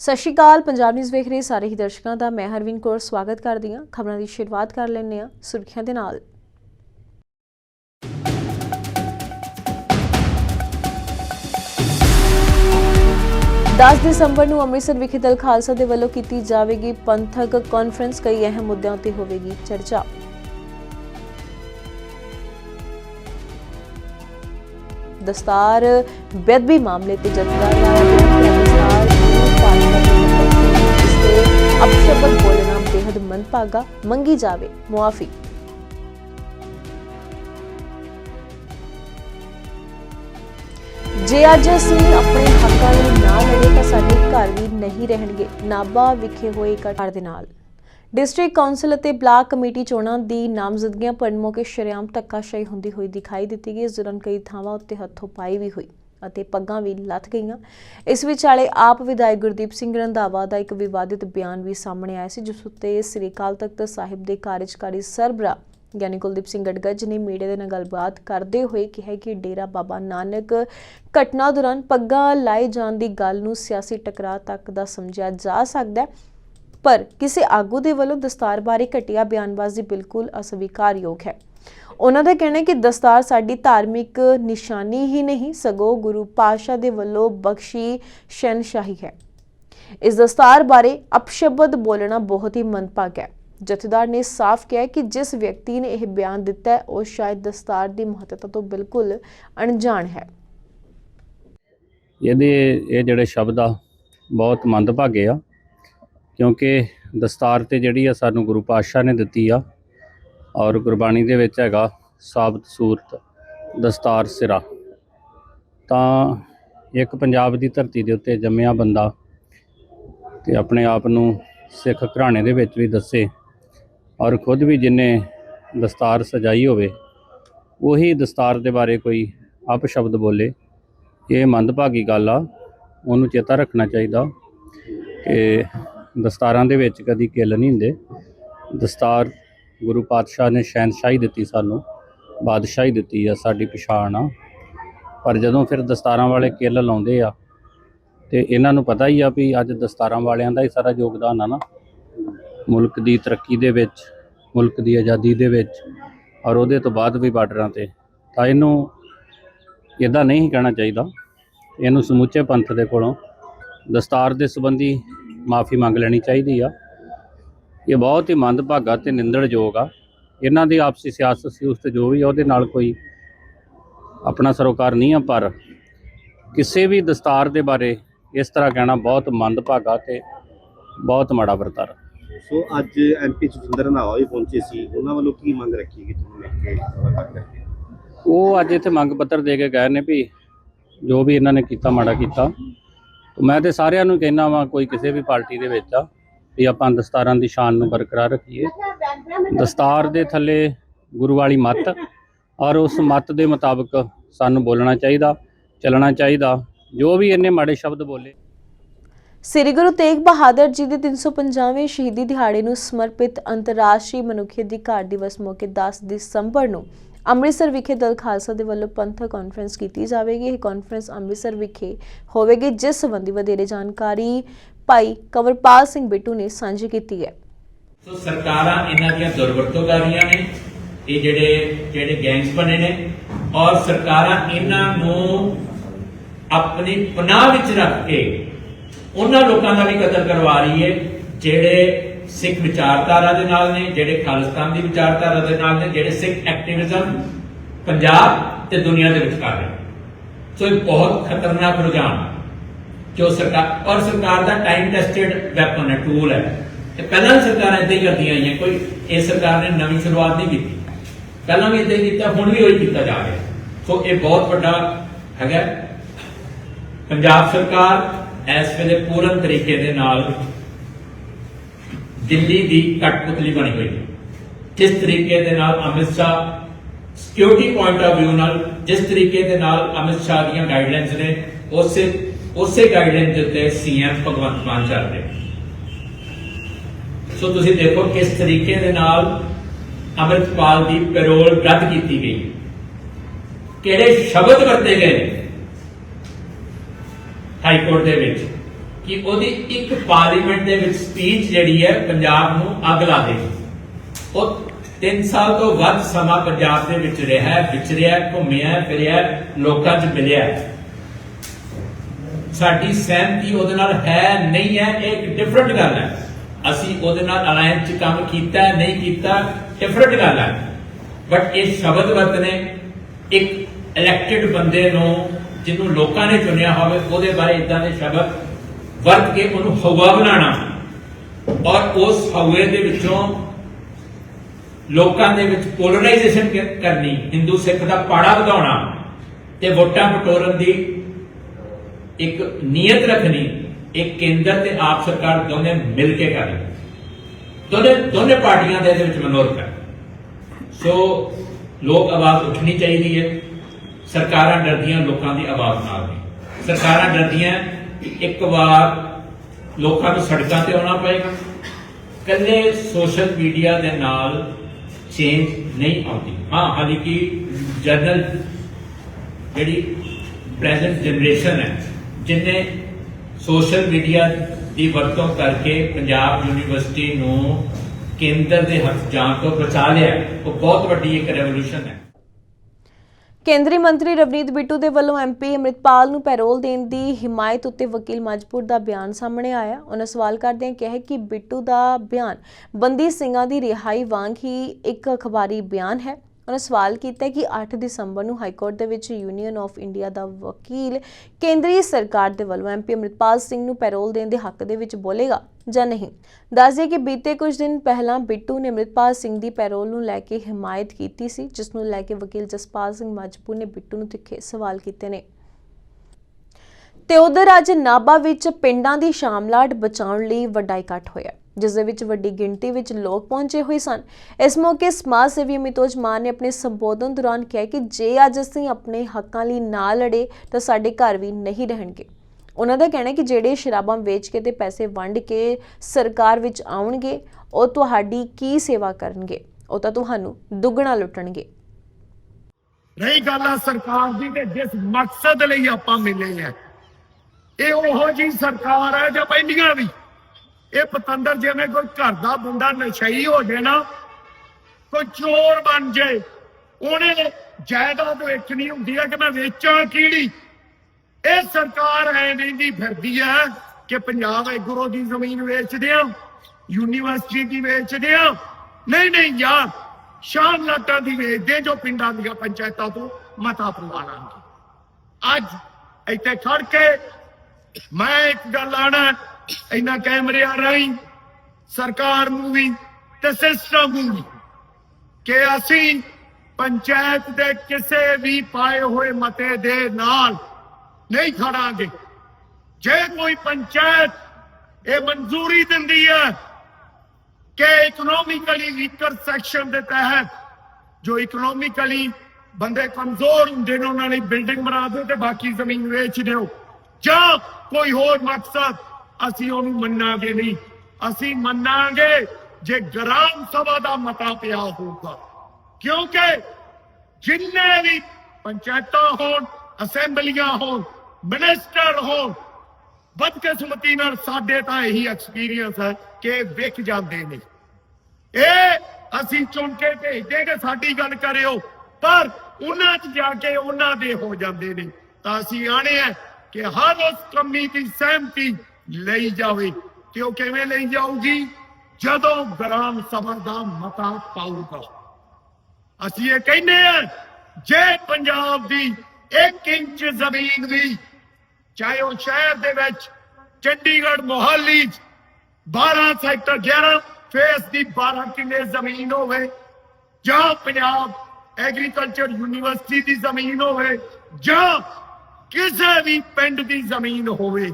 ਸਤਿ ਸ਼੍ਰੀ ਅਕਾਲ, ਪੰਜਾਬ ਨਿਊਜ਼ ਵੇਖ ਰਹੇ ਸਾਰੇ ਹੀ ਦਰਸ਼ਕਾਂ ਦਾ। ਮੈਂ ਹਰਵਿੰਦ ਕੌਰ, ਸਵਾਗਤ ਕਰਦੀ ਹਾਂ। ਖਬਰਾਂ ਦੀ ਸ਼ੁਰੂਆਤ ਕਰ ਲੈਂਦੇ ਹਾਂ ਸੁਰਖੀਆਂ ਦੇ ਨਾਲ। ਦਸ ਦਸੰਬਰ ਨੂੰ ਅੰਮ੍ਰਿਤਸਰ ਵਿਖੇ ਦਲ ਖਾਲਸਾ ਦੇ ਵੱਲੋਂ ਕੀਤੀ ਜਾਵੇਗੀ ਪੰਥਕ ਕਾਨਫਰੰਸ ਕਈ ਅਹਿਮ ਮੁੱਦਿਆਂ ਉੱਤੇ ਹੋਵੇਗੀ ਚਰਚਾ। ਦਸਤਾਰ ਬੇਅਦਬੀ ਮਾਮਲੇ ਤੇ ਜਥੇਦਾਰ ਅਪਸ਼ਬਦ ਬੋਲਣਾ ਬੇहद ਮੰਦਭਾਗਾ ਮੰਗੀ ਜਾਵੇ, ਮੁਆਫੀ। ਜੇ ਅੱਜ ਅਸੀਂ ਆਪਣੇ ਹੱਕਾਂ ਲਈ ਨਾ ਲੜੇ ਤਾਂ ਸਾਡੇ ਘਰ ਵੀ ਨਹੀਂ ਰਹਿਣਗੇ ਨਾਬਾ ਵਿਖੇ ਹੋਏ ਇਕੱਠ ਦੇ ਨਾਲ। ਡਿਸਟ੍ਰਿਕਟ ਕਾਉਂਸਲ ਅਤੇ ਬਲਾਕ ਕਮੇਟੀ ਚੋਣਾਂ ਦੀ ਨਾਮਜ਼ਦਗੀਆਂ ਭਰਨ ਮੌਕੇ ਸ਼ਰੇਆਮ ਧੱਕਾਸ਼ਾਹੀ ਹੁੰਦੀ ਹੋਈ ਦਿਖਾਈ ਦਿੱਤੀ ਗਈ, ਇਸ ਦੌਰਾਨ ਕਈ ਥਾਵਾਂ ਉੱਤੇ ਹੱਥੋਂ ਪਾਈ ਵੀ ਹੋਈ। ਅਤੇ ਪੱਗਾਂ ਵੀ ਲੱਥ ਗਈਆਂ। ਇਸ ਵਿਚਾਲੇ ਆਪ ਵਿਧਾਇਕ ਗੁਰਦੀਪ ਸਿੰਘ ਰੰਧਾਵਾ ਦਾ ਇੱਕ ਵਿਵਾਦਿਤ ਬਿਆਨ ਵੀ ਸਾਹਮਣੇ ਆਇਆ ਸੀ, ਜਿਸ ਉੱਤੇ ਸ੍ਰੀ ਅਕਾਲ ਤਖਤ ਸਾਹਿਬ ਦੇ ਕਾਰਜਕਾਰੀ ਸਰਬਰਾ ਗਿਆਨੀ ਕੁਲਦੀਪ ਸਿੰਘ ਗੜਗੜ ਨੇ ਮੀਡੀਆ ਦੇ ਨਾਲ ਗੱਲਬਾਤ ਕਰਦੇ ਹੋਏ ਕਿਹਾ ਕਿ ਡੇਰਾ ਬਾਬਾ ਨਾਨਕ ਘਟਨਾ ਦੌਰਾਨ ਪੱਗਾਂ ਲਾਏ ਜਾਣ ਦੀ ਗੱਲ ਨੂੰ ਸਿਆਸੀ ਟਕਰਾਅ ਤੱਕ ਦਾ ਸਮਝਿਆ ਜਾ ਸਕਦਾ ਹੈ, ਪਰ ਕਿਸੇ ਆਗੂ ਦੇ ਵੱਲੋਂ ਦਸਤਾਰ ਬਾਰੇ ਘਟੀਆ ਬਿਆਨਬਾਜ਼ੀ ਬਿਲਕੁਲ ਅਸਵੀਕਾਰਯੋਗ ਹੈ। ਉਹਨਾਂ ਦਾ ਕਹਿਣਾ ਹੈ ਕਿ ਦਸਤਾਰ ਸਾਡੀ ਧਾਰਮਿਕ ਨਿਸ਼ਾਨੀ ਹੀ ਨਹੀਂ, ਸਗੋਂ ਗੁਰੂ ਪਾਤਸ਼ਾਹ ਦੇ ਵੱਲੋਂ ਬਖਸ਼ੀ ਸ਼ਹਿਨशाही ਹੈ। ਇਸ ਦਸਤਾਰ ਬਾਰੇ ਅਪਸ਼ਬਦ ਬੋਲਣਾ ਬਹੁਤ ਹੀ ਮੰਦਭਾਗਾ ਹੈ। ਜਥੇਦਾਰ ਨੇ ਸਾਫ਼ ਕਿਹਾ ਕਿ ਜਿਸ ਵਿਅਕਤੀ ਨੇ ਇਹ ਬਿਆਨ ਦਿੱਤਾ ਹੈ, ਉਹ ਸ਼ਾਇਦ ਦਸਤਾਰ ਦੀ ਮਹੱਤਤਾ ਤੋਂ ਬਿਲਕੁਲ ਅਣਜਾਣ ਹੈ। ਇਹਦੇ, ਇਹ ਜਿਹੜੇ ਸ਼ਬਦ ਆ, ਬਹੁਤ ਮੰਦਭਾਗੇ ਆ, ਕਿਉਂਕਿ ਦਸਤਾਰ ਤੇ ਜਿਹੜੀ ਆ ਸਾਨੂੰ ਗੁਰੂ ਪਾਤਸ਼ਾਹ ਨੇ ਦਿੱਤੀ ਆ ਔਰ ਗੁਰਬਾਣੀ ਦੇ ਵਿੱਚ ਹੈਗਾ ਸਾਬਤ ਸੂਰਤ, ਦਸਤਾਰ ਸਿਰਾ। ਤਾਂ ਇੱਕ ਪੰਜਾਬ ਦੀ ਧਰਤੀ ਦੇ ਉੱਤੇ ਜੰਮਿਆ ਬੰਦਾ ਤੇ ਆਪਣੇ ਆਪ ਨੂੰ ਸਿੱਖ ਘਰਾਣੇ ਦੇ ਵਿੱਚ ਵੀ ਦੱਸੇ ਔਰ ਖੁਦ ਵੀ ਜਿਨੇ ਦਸਤਾਰ ਸਜਾਈ ਹੋਵੇ, ਉਹੀ ਦਸਤਾਰ ਦੇ ਬਾਰੇ ਕੋਈ ਅਪਸ਼ਬਦ ਬੋਲੇ। ਇਹ ਮੰਦਭਾਗੀ ਗੱਲ ਆ, ਉਹਨੂੰ ਚੇਤਾ ਰੱਖਣਾ ਚਾਹੀਦਾ ਕਿ ਦਸਤਾਰਾਂ ਦੇ ਵਿੱਚ ਕਦੀ ਕਿੱਲ ਨਹੀਂ ਹੁੰਦੇ। ਦਸਤਾਰ ਗੁਰੂ ਪਾਤਸ਼ਾਹ ਨੇ ਸ਼ਹਿਨशाही ਦਿੱਤੀ ਸਾਨੂੰ, ਬਾਦਸ਼ਾਹੀ ਦਿੱਤੀ ਆ, ਸਾਡੀ ਪਛਾਣ ਆ। ਪਰ ਜਦੋਂ ਫਿਰ ਦਸਤਾਰਾਂ ਵਾਲੇ ਕਿੱਲ ਲਾਉਂਦੇ ਆ, ਤੇ ਇਹਨਾਂ ਨੂੰ ਪਤਾ ਹੀ ਆ ਵੀ ਅੱਜ ਦਸਤਾਰਾਂ ਵਾਲਿਆਂ ਦਾ ਹੀ ਸਾਰਾ ਯੋਗਦਾਨ ਆ ਨਾ। ਮੁਲਕ ਦੀ ਤਰੱਕੀ ਦੇ ਵਿੱਚ, ਮੁਲਕ ਦੀ ਆਜ਼ਾਦੀ ਦੇ ਵਿੱਚ ਔਰ ਉਹਦੇ ਤੋਂ ਬਾਅਦ ਵੀ ਬਾਰਡਰਾਂ ਤੇ। ਤਾਂ ਇਹਨੂੰ ਇਦਾਂ ਨਹੀਂ ਕਹਿਣਾ ਚਾਹੀਦਾ। ਇਹਨੂੰ ਸਮੁੱਚੇ ਪੰਥ ਦੇ ਕੋਲੋਂ ਦਸਤਾਰ ਦੇ ਸੰਬੰਧੀ ਮਾਫੀ ਮੰਗ ਲੈਣੀ ਚਾਹੀਦੀ ਆ। ਇਹ ਬਹੁਤ ਹੀ ਮੰਦਭਾਗਾ ਤੇ ਨਿੰਦਣਯੋਗ ਆ। ਇਹਨਾਂ ਦੀ ਆਪਸੀ ਸਿਆਸਤ ਸੀ ਉਸ ਤੇ ਜੋ ਵੀ ਉਹਦੇ ਨਾਲ ਕੋਈ ਆਪਣਾ ਸਰੋਕਾਰ ਨਹੀਂ ਆ ਪਰ ਕਿਸੇ ਵੀ ਦਸਤਾਰ ਦੇ ਬਾਰੇ ਇਸ ਤਰ੍ਹਾਂ ਕਹਿਣਾ ਬਹੁਤ ਮੰਦਭਾਗਾ ਤੇ ਬਹੁਤ ਮਾੜਾ ਵਰਤਾਰਾ। ਸੋ ਅੱਜ ਐਮਪੀ ਸੁਖਿੰਦਰ ਰੰਧਾਵਾ ਵੀ ਪਹੁੰਚੇ ਸੀ। ਉਹਨਾਂ ਵੱਲੋਂ ਕੀ ਮੰਗ ਰੱਖੀ ਗਈ ਤੁਹਾਨੂੰ ਮਿਲ ਕੇ? ਉਹ ਅੱਜ ਇੱਥੇ ਮੰਗ ਪੱਤਰ ਦੇ ਕੇ ਗਏ ਨੇ ਵੀ ਜੋ ਵੀ ਇਹਨਾਂ ਨੇ ਕੀਤਾ ਮਾੜਾ ਕੀਤਾ। ਮੈਂ ਤੇ ਸਾਰਿਆਂ ਨੂੰ ਕਹਿਣਾ ਵਾਂ ਕੋਈ ਕਿਸੇ ਵੀ ਪਾਰਟੀ ਦੇ ਵਿੱਚ ਆ ਵੀ ਆਪਾਂ ਦਸਤਾਰਾਂ ਦੀ ਸ਼ਾਨ ਨੂੰ ਬਰਕਰਾਰ ਰੱਖੀਏ। ਦਸਤਾਰ ਦੇ ਥੱਲੇ ਗੁਰੂ ਵਾਲੀ ਮੱਤ ਔਰ ਉਸ ਮੱਤ ਦੇ ਮੁਤਾਬਕ ਸਾਨੂੰ ਬੋਲਣਾ ਚਾਹੀਦਾ, ਚੱਲਣਾ ਚਾਹੀਦਾ, ਜੋ ਵੀ ਇਹਨੇ ਮਾੜੇ ਸ਼ਬਦ ਬੋਲੇ। ਸ੍ਰੀ ਗੁਰੂ ਤੇਗ ਬਹਾਦਰ ਜੀ ਦੇ 350ਵੇਂ ਸ਼ਹੀਦੀ ਦਿਹਾੜੇ ਨੂੰ ਸਮਰਪਿਤ ਅੰਤਰਰਾਸ਼ਟਰੀ ਮਨੁੱਖੀ ਅਧਿਕਾਰ ਦਿਵਸ ਮੌਕੇ 10 ਦਸੰਬਰ ਨੂੰ ਅੰਮ੍ਰਿਤਸਰ ਵਿਖੇ ਦਲ ਖਾਲਸਾ ਦੇ ਵੱਲੋਂ ਪੰਥਕ ਕਾਨਫਰੰਸ ਕੀਤੀ ਜਾਵੇਗੀ। ਇਹ ਕਾਨਫਰੰਸ ਅੰਮ੍ਰਿਤਸਰ ਵਿਖੇ ਹੋਵੇਗੀ, ਜਿਸ ਸੰਬੰਧੀ ਵਧੇਰੇ ਜਾਣਕਾਰੀ ਭਾਈ ਕਵਰਪਾਲ ਸਿੰਘ ਬਿੱਟੂ ਨੇ ਸਾਂਝੀ ਕੀਤੀ ਹੈ। ਸੋ ਸਰਕਾਰਾਂ ਇਹਨਾਂ ਦੀਆਂ ਦੁਰਵਰਤੋਂ ਕਰ ਰਹੀਆਂ ਨੇ, ਇਹ ਜਿਹੜੇ ਜਿਹੜੇ ਗੈਂਗਸ ਬਣੇ ਨੇ ਔਰ ਸਰਕਾਰਾਂ ਇਹਨਾਂ ਨੂੰ ਆਪਣੀ ਪਨਾਹ ਵਿੱਚ ਰੱਖ ਕੇ ਉਹਨਾਂ ਲੋਕਾਂ ਦਾ ਵੀ ਕਤਲ ਕਰਵਾ ਰਹੀ ਹੈ, ਜਿਹੜੇ ਸਿੱਖ ਵਿਚਾਰਧਾਰਾ ਦੇ ਨਾਲ ਨੇ, ਜਿਹੜੇ ਖਾਲਿਸਤਾਨ ਦੀ ਵਿਚਾਰਧਾਰਾ ਦੇ ਨਾਲ ਨੇ, ਜਿਹੜੇ ਸਿੱਖ ਐਕਟਿਵਿਜ਼ਮ ਪੰਜਾਬ ਤੇ ਦੁਨੀਆ ਦੇ ਵਿੱਚ ਕਰ ਰਹੇ ਸੋ ਇਹ ਬਹੁਤ ਖਤਰਨਾਕ ਰੁਝਾਨ ਜੋ ਸਰਕਾਰ ਔਰ ਸਰਕਾਰ ਦਾ ਟਾਈਮ ਟੈਸਟਡ ਵੈਪਨ ਹੈ ਟੂਲ ਹੈ। ਤੇ ਪਹਿਲਾਂ ਵੀ ਸਰਕਾਰਾਂ ਇਦਾਂ ਹੀ ਕਰਦੀਆਂ ਆਈਆਂ, ਕੋਈ ਇਹ ਸਰਕਾਰ ਨੇ ਨਵੀਂ ਸ਼ੁਰੂਆਤ ਨਹੀਂ ਕੀਤੀ। ਪਹਿਲਾਂ ਵੀ ਇਦਾਂ ਹੀ ਕੀਤਾ, ਹੁਣ ਵੀ ਉਹੀ ਕੀਤਾ ਜਾ ਰਿਹਾ। ਸੋ ਇਹ ਬਹੁਤ ਵੱਡਾ ਹੈਗਾ ਪੰਜਾਬ ਸਰਕਾਰ ਇਸ ਵੇਲੇ ਪੂਰਨ ਤਰੀਕੇ ਦੇ ਨਾਲ ਦਿੱਲੀ ਦੀ ਕਠਪੁਤਲੀ ਬਣੀ ਹੋਈ ਹੈ। ਜਿਸ ਤਰੀਕੇ ਦੇ ਨਾਲ Amit Shah security point of View ਨਾਲ, ਜਿਸ ਤਰੀਕੇ ਦੇ ਨਾਲ ਅਮਿਤ ਸ਼ਾਹ ਦੀਆਂ ਗਾਈਡਲਾਈਨਸ ਨੇ, ਉਸੇ ਉਸੇ ਗਾਈਡਲਾਈਨ ਦੇ ਉੱਤੇ ਸੀਐਮ ਭਗਵੰਤ ਮਾਨ ਚੱਲ ਸੋ ਤੁਸੀਂ ਦੇਖੋ ਕਿਸ ਤਰੀਕੇ ਦੇ ਨਾਲ ਅਮਰਿਤਪਾਲ ਦੀ ਪੈਰੋਲ ਰੱਦ ਕੀਤੀ ਗਈ। ਕਿਹੜੇ ਸ਼ਬਦ ਵਰਤੇ ਗਏ ਨੇ? ਹਾਈ ਕੋਰਟ ਦੇ ਵਿੱਚ। ਕਿ ਉਹਦੀ ਇੱਕ ਪਾਰਲੀਮੈਂਟ ਦੇ ਵਿੱਚ ਸਪੀਚ ਜਿਹੜੀ ਹੈ ਪੰਜਾਬ ਨੂੰ ਅੱਗ ਲਾ ਦੇ ਉਹ 3 ਸਾਲ ਤੋਂ ਵੱਧ ਸਮਾਂ ਪੰਜਾਬ ਦੇ ਵਿੱਚ ਰਿਹਾ ਵਿਚਰਿਆ ਘੁੰਮਿਆ ਫਿਰਿਆ ਲੋਕਾਂ 'ਚ ਮਿਲਿਆ ਸਾਡੀ ਸਹਿਮਤੀ ਉਹਦੇ ਨਾਲ ਹੈ, ਨਹੀਂ ਹੈ, ਇਹ ਇੱਕ ਡਿਫਰੈਂਟ ਗੱਲ ਹੈ। ਅਸੀਂ ਉਹਦੇ ਨਾਲ ਅਲਾਈਅੰਸ 'ਚ ਕੰਮ ਕੀਤਾ, ਨਹੀਂ ਕੀਤਾ ਡਿਫਰੈਂਟ ਗੱਲ ਹੈ। ਬਟ ਇਹ ਸ਼ਬਦ ਵਰਤਨੇ ਇੱਕ ਇਲੈਕਟਿਡ ਬੰਦੇ ਨੂੰ, ਜਿਹਨੂੰ ਲੋਕਾਂ ਨੇ ਚੁਣਿਆ ਹੋਵੇ, ਉਹਦੇ ਬਾਰੇ ਇਦਾਂ ਦੇ ਸ਼ਬਦ ਵਰਤ ਕੇ ਉਹਨੂੰ ਹਵਾ ਬਣਾਉਣਾ। ਔਰ ਉਸ ਹਵੇ ਦੇ ਵਿੱਚੋਂ ਲੋਕਾਂ ਦੇ ਵਿੱਚ ਪੋਲਰਾਈਜੇਸ਼ਨ ਕਰਨੀ ਹਿੰਦੂ ਸਿੱਖ ਦਾ ਪਾੜਾ ਵਧਾਉਣਾ ਤੇ ਵੋਟਾਂ ਬਟੋਰਨ ਦੀ ਇੱਕ ਨੀਅਤ ਰੱਖਣੀ, ਇੱਕ ਕੇਂਦਰ ਤੇ ਆਪ ਸਰਕਾਰ ਦੋਨੇ ਮਿਲ ਕੇ ਕਰਨੀ। ਦੋਨੇ ਦੋਨੇ ਪਾਰਟੀਆਂ ਦੇ ਇਹਦੇ ਵਿੱਚ ਮਨੋਰਥ ਹੈ। ਸੋ ਲੋਕ ਆਵਾਜ਼ ਉੱਠਣੀ ਚਾਹੀਦੀ ਹੈ। ਸਰਕਾਰਾਂ ਡਰਦੀਆਂ ਲੋਕਾਂ ਦੀ ਆਵਾਜ਼ ਨਾਲ ਨਹੀਂ। ਸਰਕਾਰਾਂ ਡਰਦੀਆਂ ਇੱਕ ਵਾਰ ਲੋਕਾਂ ਨੂੰ ਸੜਕਾਂ ਤੇ ਆਉਣਾ ਪਏਗਾ। ਕੱਲੇ ਸੋਸ਼ਲ ਮੀਡੀਆ ਦੇ ਨਾਲ ਚੇਂਜ ਨਹੀਂ ਆਉਂਦੀ। ਹਾਂ, ਹਾਲਾਂਕਿ ਜਨਰਲ ਜਿਹੜੀ ਪ੍ਰੈਜ਼ੈਂਟ ਜਨਰੇਸ਼ਨ ਹੈ ਜਿਨੇ ਸੋਸ਼ਲ ਮੀਡੀਆ ਦੀ ਵਰਤੋਂ ਕਰਕੇ ਪੰਜਾਬ ਯੂਨੀਵਰਸਿਟੀ ਨੂੰ ਕੇਂਦਰ ਦੇ ਹੱਥ ਜਾਣ ਤੋਂ ਬਚਾ ਲਿਆ ਉਹ ਬਹੁਤ ਵੱਡੀ ਇੱਕ ਰੈਵੋਲੂਸ਼ਨ ਹੈ। ਕੇਂਦਰੀ ਮੰਤਰੀ ਰਵਨੀਤ ਬਿੱਟੂ ਦੇ ਵੱਲੋਂ ਐਮਪੀ ਅੰਮ੍ਰਿਤਪਾਲ ਨੂੰ ਪੈਰੋਲ ਦੇਣ ਦੀ ਹਮਾਇਤ ਉੱਤੇ ਵਕੀਲ ਮਜਬੂਰ ਦਾ ਬਿਆਨ ਸਾਹਮਣੇ ਆਇਆ। ਉਹਨਾਂ ਸਵਾਲ ਕਰਦਿਆਂ ਕਿਹਾ ਕਿ ਬਿੱਟੂ ਦਾ ਬਿਆਨ ਬੰਦੀ ਸਿੰਘਾਂ ਦੀ ਰਿਹਾਈ ਵਾਂਗ ਹੀ ਇੱਕ ਅਖਬਾਰੀ ਬਿਆਨ ਹੈ। ਉਹਨਾਂ ਸਵਾਲ ਕੀਤਾ ਕਿ 8 ਦਸੰਬਰ ਨੂੰ ਹਾਈ ਕੋਰਟ ਦੇ ਵਿੱਚ ਯੂਨੀਅਨ ਆਫ ਇੰਡੀਆ ਦਾ ਵਕੀਲ ਕੇਂਦਰੀ ਸਰਕਾਰ ਦੇ ਵੱਲੋਂ ਐਮਪੀ ਅੰਮ੍ਰਿਤਪਾਲ ਸਿੰਘ ਨੂੰ ਪੈਰੋਲ ਦੇਣ ਦੇ ਹੱਕ ਦੇ ਵਿੱਚ ਬੋਲੇਗਾ ਜਾਂ ਨਹੀਂ? ਦੱਸਦੇ ਕਿ ਬੀਤੇ ਕੁਝ ਦਿਨ ਪਹਿਲਾਂ ਬਿੱਟੂ ਨੇ ਅੰਮ੍ਰਿਤਪਾਲ ਸਿੰਘ ਦੀ ਪੈਰੋਲ ਨੂੰ ਲੈ ਕੇ ਹਮਾਇਤ ਕੀਤੀ ਸੀ, ਜਿਸ ਨੂੰ ਲੈ ਕੇ ਵਕੀਲ ਜਸਪਾਲ ਸਿੰਘ ਮਜਬੂਰ ਨੇ ਬਿੱਟੂ ਨੂੰ ਤਿੱਖੇ ਸਵਾਲ ਕੀਤੇ ਨੇ। ਤੇ ਉਧਰ ਅੱਜ ਨਾਭਾ ਵਿੱਚ ਪਿੰਡਾਂ ਦੀ ਸ਼ਾਮਲਾਟ ਬਚਾਉਣ ਲਈ ਵੱਡਾ ਇਕੱਠ ਹੋਇਆ। ਜਿਸ ਦੇ ਵਿੱਚ ਵੱਡੀ ਗਿਣਤੀ ਵਿੱਚ ਲੋਕ ਪਹੁੰਚੇ ਹੋਏ ਸਨ। ਇਸ ਮੌਕੇ ਸਮਾਜ ਸੇਵੀ ਅਮਿਤੋਜ ਮਾਨ ਨੇ ਆਪਣੇ ਸੰਬੋਧਨ ਦੌਰਾਨ ਕਿਹਾ ਕਿ ਜੇ ਅੱਜ ਅਸੀਂ ਆਪਣੇ ਹੱਕਾਂ ਲਈ ਨਾ ਲੜੇ, ਤਾਂ ਸਾਡੇ ਘਰ ਵੀ ਨਹੀਂ ਰਹਿਣਗੇ। ਉਹਨਾਂ ਦਾ ਕਹਿਣਾ ਹੈ ਕਿ ਜਿਹੜੇ ਸ਼ਰਾਬਾਂ ਵੇਚ ਕੇ ਤੇ ਪੈਸੇ ਵੰਡ ਕੇ ਸਰਕਾਰ ਵਿੱਚ ਆਉਣਗੇ, ਉਹ ਤੁਹਾਡੀ ਕੀ ਸੇਵਾ ਕਰਨਗੇ? ਉਹ ਤਾਂ ਤੁਹਾਨੂੰ ਦੁੱਗਣਾ ਲੁੱਟਣਗੇ। ਰਹੀ ਗੱਲ ਆ ਸਰਕਾਰ ਦੀ ਤੇ ਜਿਸ ਮਕਸਦ ਲਈ ਆਪਾਂ ਮਿਲੇ ਆ, ਇਹ ਉਹੋ ਜੀ ਸਰਕਾਰ ਹੈ ਜਾਂ ਪਹਿਲੀਆਂ ਵੀ। ਇਹ ਪਤੰਦਰ ਜਿਵੇਂ ਕੋਈ ਘਰ ਦਾ ਬੰਦਾ ਨਸ਼ਈ ਹੋ ਜੇ ਨਾ, ਕੋਈ ਚੋਰ ਬਣ ਜਾਏ, ਉਹਨੇ ਜਾਇਦਾਦ ਵੇਚਣੀ ਹੁੰਦੀ ਹੈ ਕਿ ਮੈਂ ਵੇਚਾਂ ਕਿਹੜੀ? ਇਹ ਸਰਕਾਰ ਐ ਨਹੀਂ ਫਿਰਦੀ ਹੈ ਕਿ ਪੰਜਾਬ ਹੈ ਗੁਰੂ ਦੀ ਜ਼ਮੀਨ ਵੇਚਦੇ ਆ, ਯੂਨੀਵਰਸਿਟੀ ਦੀ ਵੇਚਦੇ ਆ। ਨਹੀਂ ਨਹੀਂ ਯਾਰ ਸ਼ਾਨ ਲਾਟਾਂ ਦੀ ਵੇਚਦੇ ਜੋ ਪਿੰਡਾਂ ਦੀਆਂ ਪੰਚਾਇਤਾਂ ਤੋਂ ਮਤਾ ਪਵਾ ਅੱਜ ਇੱਥੇ ਖੜ ਕੇ ਮੈਂ ਇੱਕ ਗੱਲ ਆਣਾ ਇਹਨਾਂ ਕੈਮਰਿਆਂ ਰਾਹੀਂ ਸਰਕਾਰ ਨੂੰ ਵੀ ਤੇ ਸਿਸਟਮ ਨੂੰ ਵੀ ਕਿ ਅਸੀਂ ਪੰਚਾਇਤ ਦੇ ਕਿਸੇ ਵੀ ਪਾਏ ਹੋਏ ਮਤੇ ਦੇ ਨਾਲ ਨਹੀਂ ਖੜਾਂਗੇ। ਜੇ ਕੋਈ ਪੰਚਾਇਤ ਇਹ ਮਨਜ਼ੂਰੀ ਦਿੰਦੀ ਹੈ ਕਿ ਇਕਨੋਮਿਕਲੀ ਵੀਕਰ ਸੈਕਸ਼ਨ ਦੇ ਤਹਿਤ ਜੋ ਇਕਨੋਮਿਕਲੀ ਬੰਦੇ ਕਮਜ਼ੋਰ ਹੁੰਦੇ ਨੇ, ਉਹਨਾਂ ਲਈ ਬਿਲਡਿੰਗ ਬਣਾ ਦਿਓ ਤੇ ਬਾਕੀ ਜ਼ਮੀਨ ਵੇਚ ਦਿਓ। ਜਾਂ ਕੋਈ ਹੋਰ ਮਕਸਦ ਅਸੀਂ ਉਹਨੂੰ ਮੰਨਾਂਗੇ ਨਹੀਂ। ਅਸੀਂ ਮੰਨਾਂਗੇ ਜੇ ਗ੍ਰਾਮ ਸਭਾ ਦਾ ਮਤਾ ਪਿਆ ਹੋਊਗਾ। ਕਿਉਂਕਿ ਜਿੰਨੇ ਵੀ ਪੰਚਾਇਤਾਂ ਹੋਣ, ਅਸੈਂਬਲੀਆਂ ਹੋਣ, ਮਿਨਿਸਟਰ ਹੋਣ, ਬਦਕਿਸਮਤੀ ਨਾਲ ਸਾਡੇ ਤਾਂ ਇਹੀ ਐਕਸਪੀਰੀਅੰਸ ਹੈ ਕਿ ਵਿਕ ਜਾਂਦੇ ਨੇ। ਇਹ ਅਸੀਂ ਚੁਣ ਕੇ ਭੇਜਦੇ ਕਿ ਸਾਡੀ ਗੱਲ ਕਰਿਓ। ਪਰ ਉਹਨਾਂ 'ਚ ਜਾ ਕੇ ਉਹਨਾਂ ਦੇ ਹੋ ਜਾਂਦੇ ਨੇ। ਤਾਂ ਅਸੀਂ ਆਣੇ ਆ ਕਿ ਹਰ ਉਸ ਕਮੀ ਦੀ ਸਹਿਮਤੀ ਲਈ ਜਾਵੇ ਤੇ ਉਹ ਕਿਵੇਂ ਲਈ ਜਾਊਗੀ? ਜਦੋਂ ਗ੍ਰਾਮ ਸਭਾ ਦਾ ਮਤਾ ਪਾਊਗਾ। ਅਸੀਂ ਇਹ ਕਹਿੰਦੇ ਆ ਜੇ ਪੰਜਾਬ ਦੀ 1 ਇੰਚ ਜ਼ਮੀਨ ਵੀ ਚਾਹੇ ਉਹ ਸ਼ਹਿਰ ਦੇ ਵਿੱਚ, ਚੰਡੀਗੜ੍ਹ ਮੋਹਾਲੀ 'ਚ 12 ਸੈਕਟਰ 11 ਫੇਸ ਦੀ 12 ਕਿੱਲੇ ਜ਼ਮੀਨ ਹੋਵੇ, ਜਾਂ ਪੰਜਾਬ ਐਗਰੀਕਲਚਰ ਯੂਨੀਵਰਸਿਟੀ ਦੀ ਜ਼ਮੀਨ ਹੋਵੇ, ਜਾਂ ਕਿਸੇ ਵੀ ਪਿੰਡ ਦੀ ਜ਼ਮੀਨ ਹੋਵੇ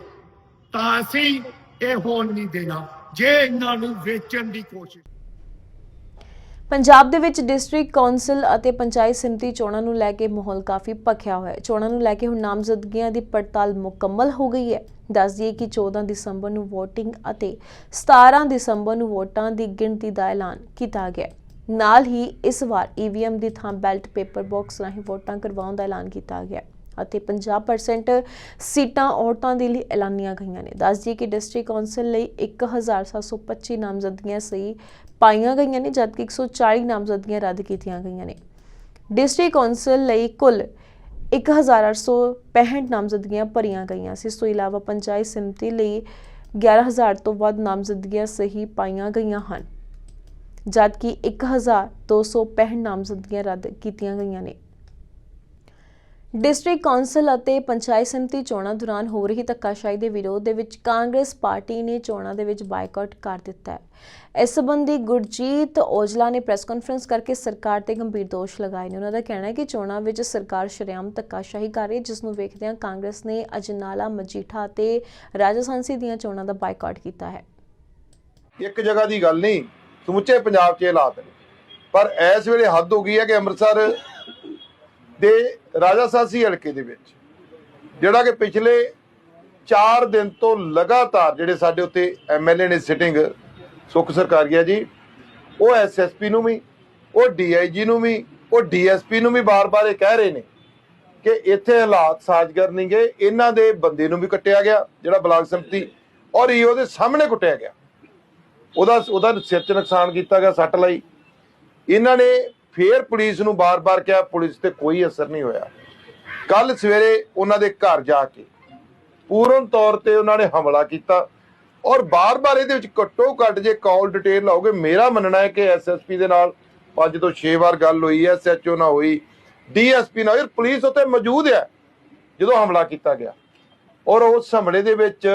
ਤਾਂ ਅਸੀਂ ਇਹ ਹੋਣ ਨਹੀਂ ਦੇਣਾ, ਜੇ ਇਹਨਾਂ ਨੂੰ ਵੇਚਣ ਦੀ ਕੋਸ਼ਿਸ਼ ਪੰਜਾਬ ਦੇ ਵਿੱਚ ਡਿਸਟ੍ਰਿਕਟ ਕੌਂਸਲ ਅਤੇ ਪੰਚਾਇਤ ਸਮਿਤੀ ਚੋਣਾਂ ਨੂੰ ਲੈ ਕੇ ਮਾਹੌਲ ਕਾਫੀ ਭਖਿਆ ਹੋਇਆ ਹੈ। ਚੋਣਾਂ ਨੂੰ ਲੈ ਕੇ ਹੁਣ ਨਾਮਜ਼ਦਗੀਆਂ ਦੀ ਪੜਤਾਲ ਮੁਕੰਮਲ ਹੋ ਗਈ ਹੈ। ਦੱਸ ਦਈਏ ਕਿ 14 ਦਸੰਬਰ ਨੂੰ VOTING ਅਤੇ 17 ਦਸੰਬਰ ਨੂੰ ਵੋਟਾਂ ਦੀ ਗਿਣਤੀ ਦਾ ਐਲਾਨ ਕੀਤਾ ਗਿਆ ਨਾਲ ਹੀ ਇਸ ਵਾਰ EVM ਦੀ ਥਾਂ ਬੈਲਟ ਪੇਪਰ ਬਾਕਸ ਰਾਹੀਂ ਵੋਟਾਂ ਕਰਵਾਉਣ ਦਾ ਐਲਾਨ ਕੀਤਾ ਗਿਆ ਹੈ। ਅਤੇ 50% ਸੀਟਾਂ ਔਰਤਾਂ ਦੇ ਲਈ ਐਲਾਨੀਆਂ ਗਈਆਂ ਨੇ। ਦੱਸ ਦਈਏ ਕਿ ਡਿਸਟ੍ਰਿਕਟ ਕੌਂਸਲ ਲਈ 1725 ਨਾਮਜ਼ਦਗੀਆਂ ਸਹੀ ਪਾਈਆਂ ਗਈਆਂ ਨੇ, ਜਦਕਿ 140 ਨਾਮਜ਼ਦਗੀਆਂ ਰੱਦ ਕੀਤੀਆਂ ਗਈਆਂ ਨੇ। ਡਿਸਟ੍ਰਿਕਟ ਕੌਂਸਲ ਲਈ ਕੁੱਲ 1865 ਨਾਮਜ਼ਦਗੀਆਂ ਭਰੀਆਂ ਗਈਆਂ ਸੀ। ਇਸ ਤੋਂ ਇਲਾਵਾ ਪੰਚਾਇਤ ਸਮਿਤੀ ਲਈ 11000 ਤੋਂ ਵੱਧ ਨਾਮਜ਼ਦਗੀਆਂ ਸਹੀ ਪਾਈਆਂ ਗਈਆਂ ਹਨ, ਜਦਕਿ 1265 ਨਾਮਜ਼ਦਗੀਆਂ ਰੱਦ ਕੀਤੀਆਂ ਗਈਆਂ ਨੇ। ਡਿਸਟ੍ਰਿਕਟ ਕੌਂਸਲ ਅਤੇ ਪੰਚਾਇਤ ਸਮਿਤੀ ਚੋਣਾਂ ਦੌਰਾਨ ਹੋ ਰਹੀ ਧੱਕਾਸ਼ਾਹੀ ਦੇ ਵਿਰੋਧ ਦੇ ਵਿੱਚ ਕਾਂਗਰਸ ਪਾਰਟੀ ਨੇ ਚੋਣਾਂ ਦੇ ਵਿੱਚ ਬਾਈਕਾਟ ਕਰ ਦਿੱਤਾ ਹੈ। ਇਸ ਸੰਬੰਧੀ ਗੁਰਜੀਤ ਔਜਲਾ ਨੇ ਪ੍ਰੈਸ ਕਾਨਫਰੰਸ ਕਰਕੇ ਸਰਕਾਰ ਤੇ ਗੰਭੀਰ ਦੋਸ਼ ਲਗਾਏ ਨੇ। ਉਹਨਾਂ ਦਾ ਕਹਿਣਾ ਹੈ ਕਿ ਚੋਣਾਂ ਵਿੱਚ ਸਰਕਾਰ ਸ਼ਰੇਆਮ ਧੱਕਾਸ਼ਾਹੀ ਕਰ ਰਹੀ ਜਿਸ ਨੂੰ ਵੇਖਦਿਆਂ ਕਾਂਗਰਸ ਨੇ ਅਜਨਾਲਾ, ਮਜੀਠਾ ਅਤੇ ਰਾਜਸਥਾਨਸੀ ਦੀਆਂ ਚੋਣਾਂ ਦਾ ਬਾਈਕਾਟ ਕੀਤਾ ਹੈ। ਇੱਕ ਜਗ੍ਹਾ ਦੀ ਗੱਲ ਨਹੀਂ, ਸਮੁੱਚੇ ਪੰਜਾਬ 'ਚ ਇਹ ਹਾਲਾਤ ਨੇ। ਪਰ ਇਸ ਵੇਲੇ ਹੱਦ ਹੋ ਗਈ ਹੈ ਕਿ ਅੰਮ੍ਰਿਤਸਰ ਦੇ ਰਾਜਾਸਾਸੀ ਹਲਕੇ ਦੇ ਵਿੱਚ, ਜਿਹੜਾ ਕਿ ਪਿਛਲੇ 4 ਦਿਨ ਤੋਂ ਲਗਾਤਾਰ ਜਿਹੜੇ ਸਾਡੇ ਉੱਤੇ ਐਮਐਲਏ ਨੇ ਸਿਟਿੰਗ ਸੁਖ ਸਰਕਾਰੀਆ ਜੀ, ਉਹ ਐਸਐਸਪੀ ਨੂੰ ਵੀ, ਉਹ ਡੀਆਈਜੀ ਨੂੰ ਵੀ, ਉਹ ਡੀਐਸਪੀ ਨੂੰ ਵੀ ਬਾਰ-ਬਾਰ ਇਹ ਕਹਿ ਰਹੇ ਨੇ ਕਿ ਇੱਥੇ ਹਾਲਾਤ ਸਾਜ਼ਗਰ ਨਹੀਂ ਗਏ ਇਹਨਾਂ ਦੇ ਬੰਦੇ ਨੂੰ ਵੀ ਕੱਟਿਆ ਗਿਆ, ਜਿਹੜਾ ਬਲਾਕ ਸੰਮਤੀ, ਔਰ ਇਹ ਉਹਦੇ ਸਾਹਮਣੇ ਕੁੱਟਿਆ ਗਿਆ। ਉਹਦਾ ਉਹਦਾ ਸਿਰ 'ਚ ਨੁਕਸਾਨ ਕੀਤਾ ਗਿਆ, ਸੱਟ ਲਈ। ਇਹਨਾਂ ਨੇ ਫੇਰ ਪੁਲਿਸ ਨੂੰ ਬਾਰ-ਬਾਰ ਕਿਹਾ, ਪੁਲਿਸ ਤੇ ਕੋਈ ਅਸਰ ਨਹੀਂ ਹੋਇਆ। ਕੱਲ ਸਵੇਰੇ ਉਹਨਾਂ ਦੇ ਘਰ ਜਾ ਕੇ ਪੂਰਨ ਤੌਰ ਤੇ ਉਹਨਾਂ ਨੇ ਹਮਲਾ ਕੀਤਾ ਔਰ ਬਾਰ-ਬਾਰ ਇਹਦੇ ਵਿੱਚ ਘੱਟੋ ਘੱਟ ਜੇ ਕਾਲ ਡਿਟੇਲ ਲਾਓਗੇ, ਮੇਰਾ ਮੰਨਣਾ ਹੈ ਕਿ ਐਸਐਸਪੀ ਦੇ ਨਾਲ ਪੰਜ ਤੋਂ 6 ਵਾਰ ਗੱਲ ਹੋਈ ਹੈ ਐਸਐਚਓ ਨਾਲ ਹੋਈ ਡੀਐਸਪੀ ਨਾਲ ਹੋਈ ਪੁਲਿਸ ਉੱਤੇ ਮੌਜੂਦ ਹੈ ਜਦੋਂ ਹਮਲਾ ਕੀਤਾ ਗਿਆ। ਔਰ ਉਸ ਹਮਲੇ ਦੇ ਵਿੱਚ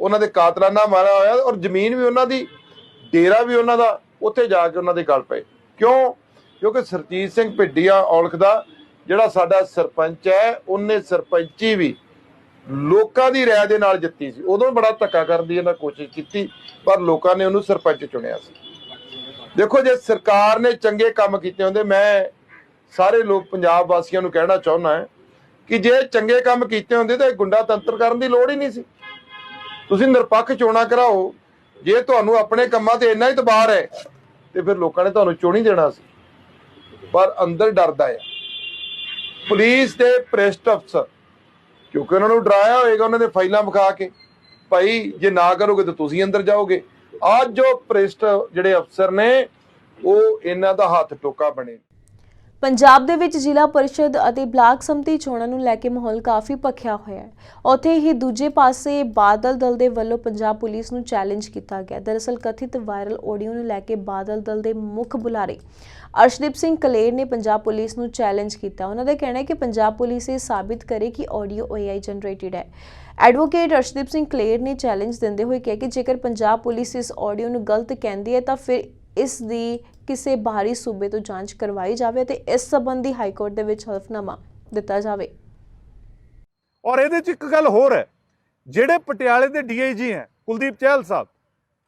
ਉਹਨਾਂ ਦੇ ਕਾਤਲਾਨਾ ਮਾਰਿਆ ਹੋਇਆ ਔਰ ਜ਼ਮੀਨ ਵੀ ਉਹਨਾਂ ਦੀ, ਡੇਰਾ ਵੀ ਉਹਨਾਂ ਦਾ, ਉੱਥੇ ਜਾ ਕੇ ਉਹਨਾਂ ਦੇ ਗੱਲ ਪਏ। ਕਿਉਂ? ਕਿਉਂਕਿ ਸਰਜੀਤ ਸਿੰਘ ਭਿੱਡੀਆ ਔਲਖ ਦਾ ਜਿਹੜਾ ਸਾਡਾ ਸਰਪੰਚ ਹੈ, ਉਹਨੇ ਸਰਪੰਚੀ ਵੀ ਲੋਕਾਂ ਦੀ ਰਾਏ ਦੇ ਨਾਲ ਜਿੱਤੀ ਸੀ। ਉਦੋਂ ਬੜਾ ਧੱਕਾ ਕਰਨ ਦੀ ਇਹਨਾਂ ਕੋਸ਼ਿਸ਼ ਕੀਤੀ, ਪਰ ਲੋਕਾਂ ਨੇ ਉਹਨੂੰ ਸਰਪੰਚ ਚੁਣਿਆ ਸੀ। ਦੇਖੋ, ਜੇ ਸਰਕਾਰ ਨੇ ਚੰਗੇ ਕੰਮ ਕੀਤੇ ਹੁੰਦੇ, ਮੈਂ ਸਾਰੇ ਲੋਕ, ਪੰਜਾਬ ਵਾਸੀਆਂ ਨੂੰ ਕਹਿਣਾ ਚਾਹੁੰਦਾ ਕਿ ਜੇ ਚੰਗੇ ਕੰਮ ਕੀਤੇ ਹੁੰਦੇ ਤਾਂ ਇਹ ਗੁੰਡਾ ਤੰਤਰ ਕਰਨ ਦੀ ਲੋੜ ਹੀ ਨਹੀਂ ਸੀ। ਤੁਸੀਂ ਨਿਰਪੱਖ ਚੋਣਾਂ ਕਰਾਓ। ਜੇ ਤੁਹਾਨੂੰ ਆਪਣੇ ਕੰਮਾਂ ਤੇ ਇੰਨਾ ਹੀ ਤਬਾਰ ਹੈ ਤੇ ਫਿਰ ਲੋਕਾਂ ਨੇ ਤੁਹਾਨੂੰ ਚੁਣ ਹੀ ਦੇਣਾ ਸੀ। ਪਰ ਅੰਦਰ ਡਰਦਾ ਆ ਪੁਲਿਸ ਦੇ ਪ੍ਰੈਸਟ ਅਫਸਰ ਕਿਉਂਕਿ ਉਹਨਾਂ ਨੂੰ ਡਰਾਇਆ ਹੋਏਗਾ, ਉਹਨਾਂ ਦੇ ਫਾਈਲਾਂ ਵਿਖਾ ਕੇ। ਭਾਈ, ਜੇ ਨਾ ਕਰੋਗੇ ਤਾਂ ਤੁਸੀਂ ਅੰਦਰ ਜਾਓਗੇ। ਅੱਜ ਜੋ ਪ੍ਰੈਸਟ ਜਿਹੜੇ ਅਫਸਰ ਨੇ, ਉਹ ਇਹਨਾਂ ਦਾ ਹੱਥ ਟੋਕਾ ਬਣੇ। ਪੰਜਾਬ ਦੇ ਵਿੱਚ ਜ਼ਿਲ੍ਹਾ ਪਰਿਸ਼ਦ ਅਤੇ ਬਲਾਕ ਸੰਮਤੀ ਚੋਣਾਂ ਨੂੰ ਲੈ ਕੇ ਮਾਹੌਲ ਕਾਫੀ ਭਖਿਆ ਹੋਇਆ ਹੈ। ਉੱਥੇ ਹੀ ਦੂਜੇ ਪਾਸੇ ਬਾਦਲ ਦਲ ਦੇ ਵੱਲੋਂ ਪੰਜਾਬ ਪੁਲਿਸ ਨੂੰ ਚੈਲੰਜ ਕੀਤਾ ਗਿਆ। ਦਰਅਸਲ ਕਥਿਤ ਵਾਇਰਲ ਆਡੀਓ ਨੂੰ ਲੈ ਕੇ ਬਾਦਲ ਦਲ ਦੇ ਮੁੱਖ ਬੁਲਾਰੇ ਅਰਸ਼ਦੀਪ ਸਿੰਘ ਕਲੇਰ ਨੇ ਪੰਜਾਬ ਪੁਲਿਸ ਨੂੰ ਚੈਲੰਜ ਕੀਤਾ। ਉਹਨਾਂ ਦਾ ਕਹਿਣਾ ਹੈ ਕਿ ਪੰਜਾਬ ਪੁਲਿਸ ਇਹ ਸਾਬਿਤ ਕਰੇ ਕਿ ਆਡੀਓ AI ਜਨਰੇਟਿਡ ਹੈ। ਐਡਵੋਕੇਟ ਅਰਸ਼ਦੀਪ ਸਿੰਘ ਕਲੇਰ ਨੇ ਚੈਲੰਜ ਦਿੰਦੇ ਹੋਏ ਕਿਹਾ ਕਿ ਜੇਕਰ ਪੰਜਾਬ ਪੁਲਿਸ ਇਸ ਆਡੀਓ ਨੂੰ ਗਲਤ ਕਹਿੰਦੀ ਹੈ ਤਾਂ ਫਿਰ ਇਸ ਦੀ ਕਿਸੇ ਬਾਹਰੀ ਸੂਬੇ ਤੋਂ ਜਾਂਚ ਕਰਵਾਈ ਜਾਵੇ ਤੇ ਇਸ ਸੰਬੰਧੀ ਹਾਈ ਕੋਰਟ ਦੇ ਵਿੱਚ ਹਲਫਨਾਮਾ ਦਿੱਤਾ ਜਾਵੇ। ਔਰ ਇਹਦੇ 'ਚ ਇੱਕ ਗੱਲ ਹੋਰ ਹੈ, ਜਿਹੜੇ ਪਟਿਆਲੇ ਦੇ ਡੀਆਈਜੀ ਹੈ, ਕੁਲਦੀਪ ਚਹਿਲ ਸਾਹਿਬ,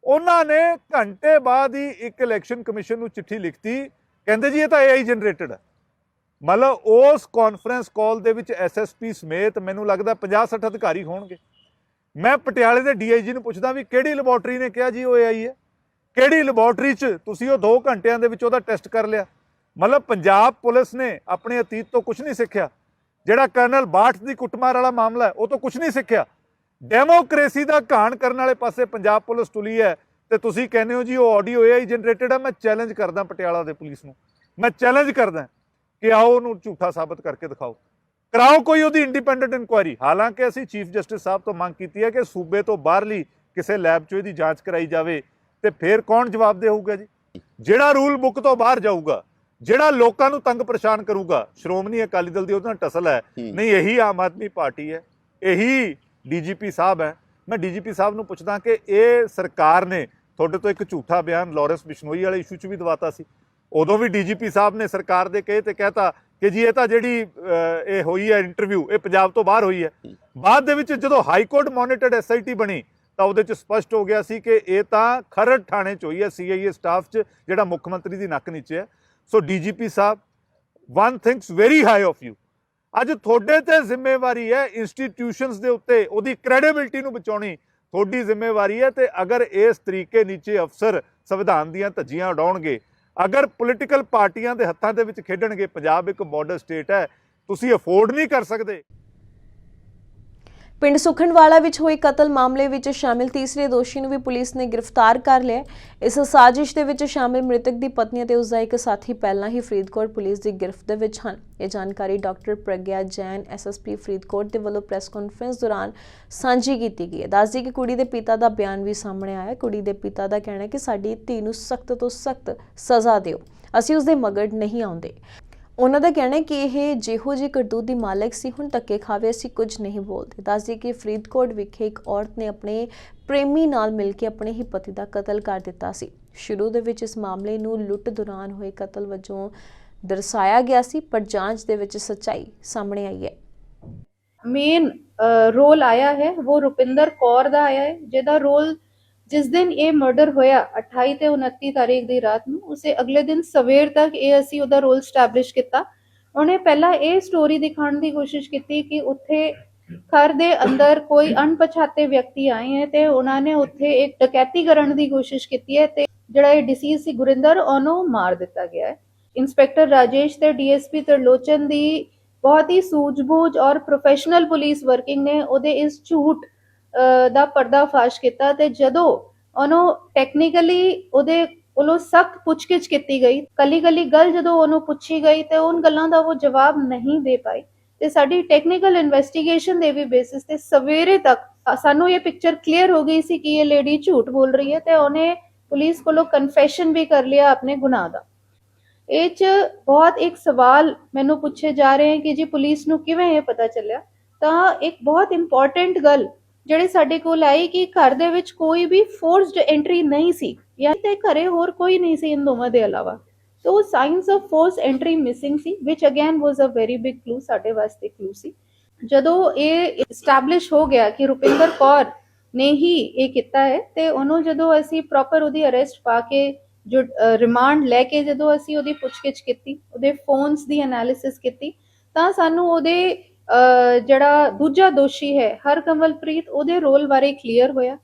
ਉਹਨਾਂ ਨੇ ਘੰਟੇ ਬਾਅਦ ਹੀ ਇੱਕ ਇਲੈਕਸ਼ਨ ਕਮਿਸ਼ਨ ਨੂੰ ਚਿੱਠੀ ਲਿਖਤੀ, ਕਹਿੰਦੇ ਜੀ ਇਹ ਤਾਂ AI ਜਨਰੇਟਡ ਹੈ। ਮਤਲਬ ਉਸ ਕਾਨਫਰੰਸ ਕਾਲ ਦੇ ਵਿੱਚ ਐਸਐਸਪੀ ਸਮੇਤ ਮੈਨੂੰ ਲੱਗਦਾ 50-60 ਅਧਿਕਾਰੀ ਹੋਣਗੇ। ਮੈਂ ਪਟਿਆਲੇ ਦੇ ਡੀਆਈਜੀ ਨੂੰ ਪੁੱਛਦਾ ਵੀ ਕਿਹੜੀ ਲੈਬੋਰਟਰੀ ਨੇ ਕਿਹਾ ਜੀ ਉਹ AI ਹੈ? ਕਿਹੜੀ ਲੈਬੋਰਟਰੀ 'ਚ ਤੁਸੀਂ ਉਹ 2 ਘੰਟਿਆਂ ਦੇ ਵਿੱਚ ਉਹਦਾ ਟੈਸਟ ਕਰ ਲਿਆ? ਮਤਲਬ ਪੰਜਾਬ ਪੁਲਿਸ ਨੇ ਆਪਣੇ ਅਤੀਤ ਤੋਂ ਕੁਝ ਨਹੀਂ ਸਿੱਖਿਆ। ਜਿਹੜਾ ਕਰਨਲ ਬਾਠ ਦੀ ਕੁੱਟਮਾਰ ਵਾਲਾ ਮਾਮਲਾ ਉਹ ਤੋਂ ਕੁਝ ਨਹੀਂ ਸਿੱਖਿਆ। ਡੈਮੋਕ੍ਰੇਸੀ ਦਾ ਘਾਣ ਕਰਨ ਵਾਲੇ ਪਾਸੇ ਪੰਜਾਬ ਪੁਲਿਸ ਤੁਲੀ ਹੈ ਤੇ ਤੁਸੀਂ ਕਹਿੰਦੇ ਹੋ ਜੀ ਉਹ ਆਡੀਓ AI ਜਨਰੇਟਡ ਹੈ ਮੈਂ ਚੈਲੰਜ ਕਰਦਾ ਪਟਿਆਲਾ ਦੇ ਪੁਲਿਸ ਨੂੰ। ਮੈਂ ਚੈਲੰਜ ਕਰਦਾ ਕਿ ਆਓ ਉਹਨੂੰ ਝੂਠਾ ਸਾਬਤ ਕਰਕੇ ਦਿਖਾਓ। ਕਰਾਓ ਕੋਈ ਉਹਦੀ ਇੰਡੀਪੈਂਡੈਂਟ ਇਨਕੁਆਇਰੀ ਹਾਲਾਂਕਿ ਅਸੀਂ ਚੀਫ ਜਸਟਿਸ ਸਾਹਿਬ ਤੋਂ ਮੰਗ ਕੀਤੀ ਹੈ ਕਿ ਸੂਬੇ ਤੋਂ ਬਾਹਰਲੀ ਕਿਸੇ ਲੈਬ 'ਚੋਂ ਇਹਦੀ ਜਾਂਚ ਕਰਾਈ ਜਾਵੇ। ਤੇ ਫਿਰ ਕੌਣ ਜਵਾਬ ਦੇਊਗਾ ਜੀ? ਜਿਹੜਾ ਰੂਲ ਬੁੱਕ ਤੋਂ ਬਾਹਰ ਜਾਊਗਾ ਜਿਹੜਾ ਲੋਕਾਂ ਨੂੰ ਤੰਗ ਪਰੇਸ਼ਾਨ ਕਰੂਗਾ ਸ਼੍ਰੋਮਣੀ ਅਕਾਲੀ ਦਲ ਦੀ ਉਹਦੇ ਟਸਲ ਹੈ। ਨਹੀਂ ਇਹੀ ਆਮ ਆਦਮੀ ਪਾਰਟੀ ਹੈ ਇਹੀ ਡੀਜੀਪੀ ਸਾਹਿਬ ਹੈ। ਮੈਂ ਡੀਜੀਪੀ ਸਾਹਿਬ ਨੂੰ ਪੁੱਛਦਾ ਕਿ ਇਹ ਸਰਕਾਰ ਨੇ ਤੁਹਾਡੇ ਤੋਂ ਇੱਕ ਝੂਠਾ ਬਿਆਨ ਲਾਰੈਂਸ ਬਿਸ਼ਨੋਈ ਵਾਲੇ ਇਸ਼ੂ 'ਚ ਵੀ ਦਵਾਤਾ ਸੀ। ਉਦੋਂ ਵੀ ਡੀਜੀਪੀ ਸਾਹਿਬ ਨੇ ਸਰਕਾਰ ਦੇ ਕਹੇ ਤੇ ਕਹਿਤਾ ਕਿ ਜੀ ਇਹ ਤਾਂ ਜਿਹੜੀ ਇਹ ਹੋਈ ਹੈ ਇੰਟਰਵਿਊ ਇਹ ਪੰਜਾਬ ਤੋਂ ਬਾਹਰ ਹੋਈ ਹੈ। ਬਾਅਦ ਦੇ ਵਿੱਚ ਜਦੋਂ ਹਾਈ ਕੋਰਟ ਮੋਨੀਟਰਡ ਐਸਆਈਟੀ ਬਣੀ ਤਾਂ ਉਹਦੇ 'ਚ ਸਪਸ਼ਟ ਹੋ ਗਿਆ ਸੀ ਕਿ ਇਹ ਤਾਂ ਖਰੜ ਥਾਣੇ 'ਚ ਹੋਈ ਹੈ ਸੀਆਈਏ ਸਟਾਫ 'ਚ, ਜਿਹੜਾ ਮੁੱਖ ਮੰਤਰੀ ਦੀ ਨੱਕ ਨੀਚੇ ਹੈ। So DGP Sahib one thinks very high of you ਅੱਜ ਤੁਹਾਡੇ ਤੇ ਜ਼ਿੰਮੇਵਾਰੀ ਹੈ ਇੰਸਟੀਟਿਊਸ਼ਨਸ ਦੇ ਉੱਤੇ, ਉਹਦੀ ਕ੍ਰੈਡੀਬਿਲਟੀ ਨੂੰ ਬਚਾਉਣੀ। ਤੁਹਾਡੀ ਜ਼ਿੰਮੇਵਾਰੀ ਹੈ ਤੇ ਅਗਰ ਇਸ ਤਰੀਕੇ ਨੀਚੇ ਅਫਸਰ ਸੰਵਿਧਾਨ ਦੀਆਂ ਧੱਜੀਆਂ ਉਡਾਉਣਗੇ, ਅਗਰ ਪੋਲੀਟੀਕਲ ਪਾਰਟੀਆਂ ਦੇ ਹੱਥਾਂ ਦੇ ਵਿੱਚ ਖੇਡਣਗੇ, ਪੰਜਾਬ ਇੱਕ ਬਾਰਡਰ ਸਟੇਟ ਹੈ, ਤੁਸੀਂ ਅਫੋਰਡ ਨਹੀਂ ਕਰ ਸਕਦੇ। ਪਿੰਡ ਸੁਖਣਵਾਲਾ ਵਿੱਚ ਹੋਏ ਕਤਲ ਮਾਮਲੇ ਵਿੱਚ ਸ਼ਾਮਿਲ ਤੀਸਰੇ ਦੋਸ਼ੀ ਨੂੰ ਵੀ ਪੁਲਿਸ ਨੇ ਗ੍ਰਿਫਤਾਰ ਕਰ ਲਿਆ ਇਸ ਸਾਜ਼ਿਸ਼ ਦੇ ਵਿੱਚ ਸ਼ਾਮਿਲ ਮ੍ਰਿਤਕ ਦੀ ਪਤਨੀ ਅਤੇ ਉਸ ਦਾ ਇੱਕ ਸਾਥੀ ਪਹਿਲਾਂ ਹੀ ਫਰੀਦਕੋਟ ਪੁਲਿਸ ਦੀ ਗ੍ਰਿਫਤ ਦੇ ਵਿੱਚ ਹਨ। ਇਹ ਜਾਣਕਾਰੀ ਡਾਕਟਰ ਪ੍ਰਗਿਆ ਜੈਨ ਐਸਐਸਪੀ ਫਰੀਦਕੋਟ ਦੇ ਵੱਲੋਂ ਪ੍ਰੈਸ ਕਾਨਫਰੰਸ ਦੌਰਾਨ ਸਾਂਝੀ ਕੀਤੀ ਗਈ ਹੈ। ਦੱਸਦੀ ਕਿ ਕੁੜੀ ਦੇ ਪਿਤਾ ਦਾ ਬਿਆਨ ਵੀ ਸਾਹਮਣੇ ਆਇਆ ਕੁੜੀ ਦੇ ਪਿਤਾ ਦਾ ਕਹਿਣਾ ਹੈ ਕਿ ਸਾਡੀ ਧੀ ਨੂੰ ਸਖਤ ਤੋਂ ਸਖਤ ਸਜ਼ਾ ਦਿਓ। ਅਸੀਂ ਉਸ ਦੇ ਮਗਰ ਨਹੀਂ ਆਉਂਦੇ। ਉਹਨਾਂ ਦਾ ਕਹਿਣਾ ਹੈ ਕਿ ਇਹ ਜਿਹੋ ਜਿਹੀ ਕਰਤੂਤ ਦੀ ਮਾਲਕ ਸੀ, ਹੁਣ ਧੱਕੇ ਖਾਵੇ ਅਸੀਂ ਕੁਝ ਨਹੀਂ ਬੋਲਦੇ। ਦੱਸਦੀ ਕਿ ਫਰੀਦਕੋਟ ਵਿਖੇ ਇੱਕ ਔਰਤ ਨੇ ਆਪਣੇ ਪ੍ਰੇਮੀ ਨਾਲ ਮਿਲ ਕੇ ਆਪਣੇ ਹੀ ਪਤੀ ਦਾ ਕਤਲ ਕਰ ਦਿੱਤਾ ਸੀ। ਸ਼ੁਰੂ ਦੇ ਵਿੱਚ ਇਸ ਮਾਮਲੇ ਨੂੰ ਲੁੱਟ ਦੌਰਾਨ ਹੋਏ ਕਤਲ ਵਜੋਂ ਦਰਸਾਇਆ ਗਿਆ ਸੀ, ਪਰ ਜਾਂਚ ਦੇ ਵਿੱਚ ਸੱਚਾਈ ਸਾਹਮਣੇ ਆਈ ਹੈ। ਮੇਨ ਰੋਲ ਆਇਆ ਹੈ, ਉਹ ਰੁਪਿੰਦਰ ਕੌਰ ਦਾ ਆਇਆ ਹੈ, ਜਿਹਦਾ ਰੋਲ ਜਿਸ ਦਿਨ ਇਹ ਮਰਡਰ ਹੋਇਆ 28 ਤੇ 29 ਤਾਰੀਖ ਦੀ ਰਾਤ ਨੂੰ, ਉਸੇ ਅਗਲੇ ਦਿਨ ਸਵੇਰ ਤੱਕ ਇਹ ਅਸੀਂ ਉਹਦਾ ਰੋਲ ਸਟੈਬਲਿਸ਼ ਕੀਤਾ। ਉਹਨੇ ਪਹਿਲਾਂ ਇਹ ਸਟੋਰੀ ਦਿਖਾਉਣ ਦੀ ਕੋਸ਼ਿਸ਼ ਕੀਤੀ ਕਿ ਉੱਥੇ ਘਰ ਦੇ ਅੰਦਰ ਕੋਈ ਅਣਪਛਾਤੇ ਵਿਅਕਤੀ ਆਏ ਹੈ ਤੇ ਉਹਨਾਂ ਨੇ ਉੱਥੇ ਇੱਕ ਡਕੈਤੀ ਕਰਨ ਦੀ ਕੋਸ਼ਿਸ਼ ਕੀਤੀ ਹੈ ਤੇ ਜਿਹੜਾ ਇਹ ਡਿਸੀਜ਼ ਸੀ ਗੁਰਿੰਦਰ, ਉਹਨੂੰ ਮਾਰ ਦਿੱਤਾ ਗਿਆ ਹੈ। ਇੰਸਪੈਕਟਰ ਰਾਜੇਸ਼ ਤੇ ਡੀਐਸਪੀ ਤਰਲੋਚਨ ਦੀ ਬਹੁਤ ਹੀ ਸੂਝ-ਬੂਝ ਔਰ ਪ੍ਰੋਫੈਸ਼ਨਲ ਪੁਲਿਸ ਵਰਕਿੰਗ ਨੇ ਉਹਦੇ ਇਸ ਝੂਠ ਦਾ ਪਰਦਾਫਾਸ਼ ਕੀਤਾ ਤੇ ਜਦੋਂ ਉਹਨੂੰ ਟੈਕਨੀਕਲੀ ਉਹਦੇ ਕੋਲੋਂ ਸਖਤ ਪੁੱਛਗਿੱਛ ਕੀਤੀ ਗਈ ਕੱਲੀ ਕੱਲੀ ਗੱਲ ਜਦੋਂ ਉਹਨੂੰ ਪੁੱਛੀ ਗਈ ਤੇ ਉਹਨਾਂ ਗੱਲਾਂ ਦਾ ਉਹ ਜਵਾਬ ਨਹੀਂ ਦੇ ਪਾਈ ਤੇ ਸਾਡੀ ਟੈਕਨੀਕਲ ਇਨਵੈਸਟੀਗੇਸ਼ਨ ਦੇ ਵੀ ਬੇਸਿਸ ਤੇ ਸਵੇਰੇ ਤੱਕ ਸਾਨੂੰ ਇਹ ਪਿਕਚਰ ਕਲੀਅਰ ਹੋ ਗਈ ਸੀ ਕਿ ਇਹ ਲੇਡੀ ਝੂਠ ਬੋਲ ਰਹੀ ਹੈ ਤੇ ਉਹਨੇ ਪੁਲਿਸ ਕੋਲੋਂ ਕਨਫੈਸ਼ਨ ਵੀ ਕਰ ਲਿਆ ਆਪਣੇ ਗੁਨਾਹ ਦਾ। ਇਹ ਚ ਬਹੁਤ ਇੱਕ ਸਵਾਲ ਮੈਨੂੰ ਪੁੱਛੇ ਜਾ ਰਹੇ ਹਨ ਕਿ ਜੀ ਪੁਲਿਸ ਨੂੰ ਕਿਵੇਂ ਇਹ ਪਤਾ ਚੱਲਿਆ? ਤਾਂ ਇੱਕ ਬਹੁਤ ਇੰਪੋਰਟੈਂਟ ਗੱਲ ਜਿਹੜੇ ਸਾਡੇ ਕੋਲ ਆਈ ਕਿ ਘਰ ਦੇ ਵਿੱਚ ਕੋਈ ਵੀ ਫੋਰਸਡ ਐਂਟਰੀ ਨਹੀਂ ਸੀ, ਜਾਂ ਤੇ ਘਰੇ ਹੋਰ ਕੋਈ ਨਹੀਂ ਸੀ ਇਨ ਦੋਵਾਂ ਦੇ ਇਲਾਵਾ। So signs of force entry missing C which again was a very big clue ਸਾਡੇ ਵਾਸਤੇ ਕਲੂ ਸੀ। ਜਦੋਂ ਇਹ ਐਸਟੈਬਲਿਸ਼ ਹੋ ਗਿਆ ਕਿ ਰੁਪਿੰਦਰ ਕੌਰ ਨੇ ਹੀ ਇਹ ਕੀਤਾ ਹੈ, ਤੇ ਉਹਨੂੰ ਜਦੋਂ ਅਸੀਂ ਪ੍ਰੋਪਰ ਉਹਦੀ ਅਰੈਸਟ ਪਾ ਕੇ, ਜੋ ਰਿਮਾਂਡ ਲੈ ਕੇ ਜਦੋਂ ਅਸੀਂ ਉਹਦੀ ਪੁੱਛਗਿੱਛ ਕੀਤੀ, ਉਹਦੇ ਫੋਨਸ ਦੀ ਐਨਾਲਿਸਿਸ ਕੀਤੀ, ਤਾਂ ਸਾਨੂੰ ਉਹਦੇ ਜਿਹੜਾ ਦੂਜਾ ਦੋਸ਼ੀ ਹੈ, ਹਰ ਕਮਲਪ੍ਰੀਤ ਉਹਦੇ ਰੋਲ ਬਾਰੇ ਕਲੀਅਰ ਹੋਇਆ।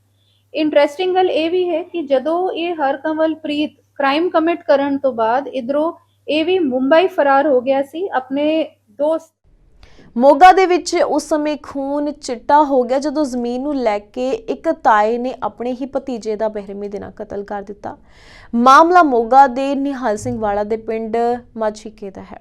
ਇੰਟਰਸਟਿੰਗ ਗੱਲ ਇਹ ਵੀ ਹੈ ਕਿ ਜਦੋਂ ਇਹ ਹਰਕਮਲਪ੍ਰੀਤ ਕ੍ਰਾਈਮ ਕਮਿਟ ਕਰਨ ਤੋਂ ਬਾਅਦ ਇਧਰੋਂ ਇਹ ਵੀ ਮੁੰਬਈ ਫਰਾਰ ਹੋ ਗਿਆ ਸੀ, ਆਪਣੇ ਦੋਸਤ। ਮੋਗਾ ਦੇ ਵਿੱਚ ਉਸ ਸਮੇਂ ਖੂਨ ਚਿੱਟਾ ਹੋ ਗਿਆ ਜਦੋਂ ਜ਼ਮੀਨ ਨੂੰ ਲੈ ਕੇ ਇੱਕ ਤਾਏ ਨੇ ਆਪਣੇ ਹੀ ਭਤੀਜੇ ਦਾ ਬਹਿਰਮੀ ਦੇ ਨਾਲ ਕਤਲ ਕਰ ਦਿੱਤਾ। ਮਾਮਲਾ ਮੋਗਾ ਦੇ ਨਿਹਾਲ ਸਿੰਘ ਵਾਲਾ ਦੇ ਪਿੰਡ ਮਾਛੀਕੇ ਦਾ ਹੈ।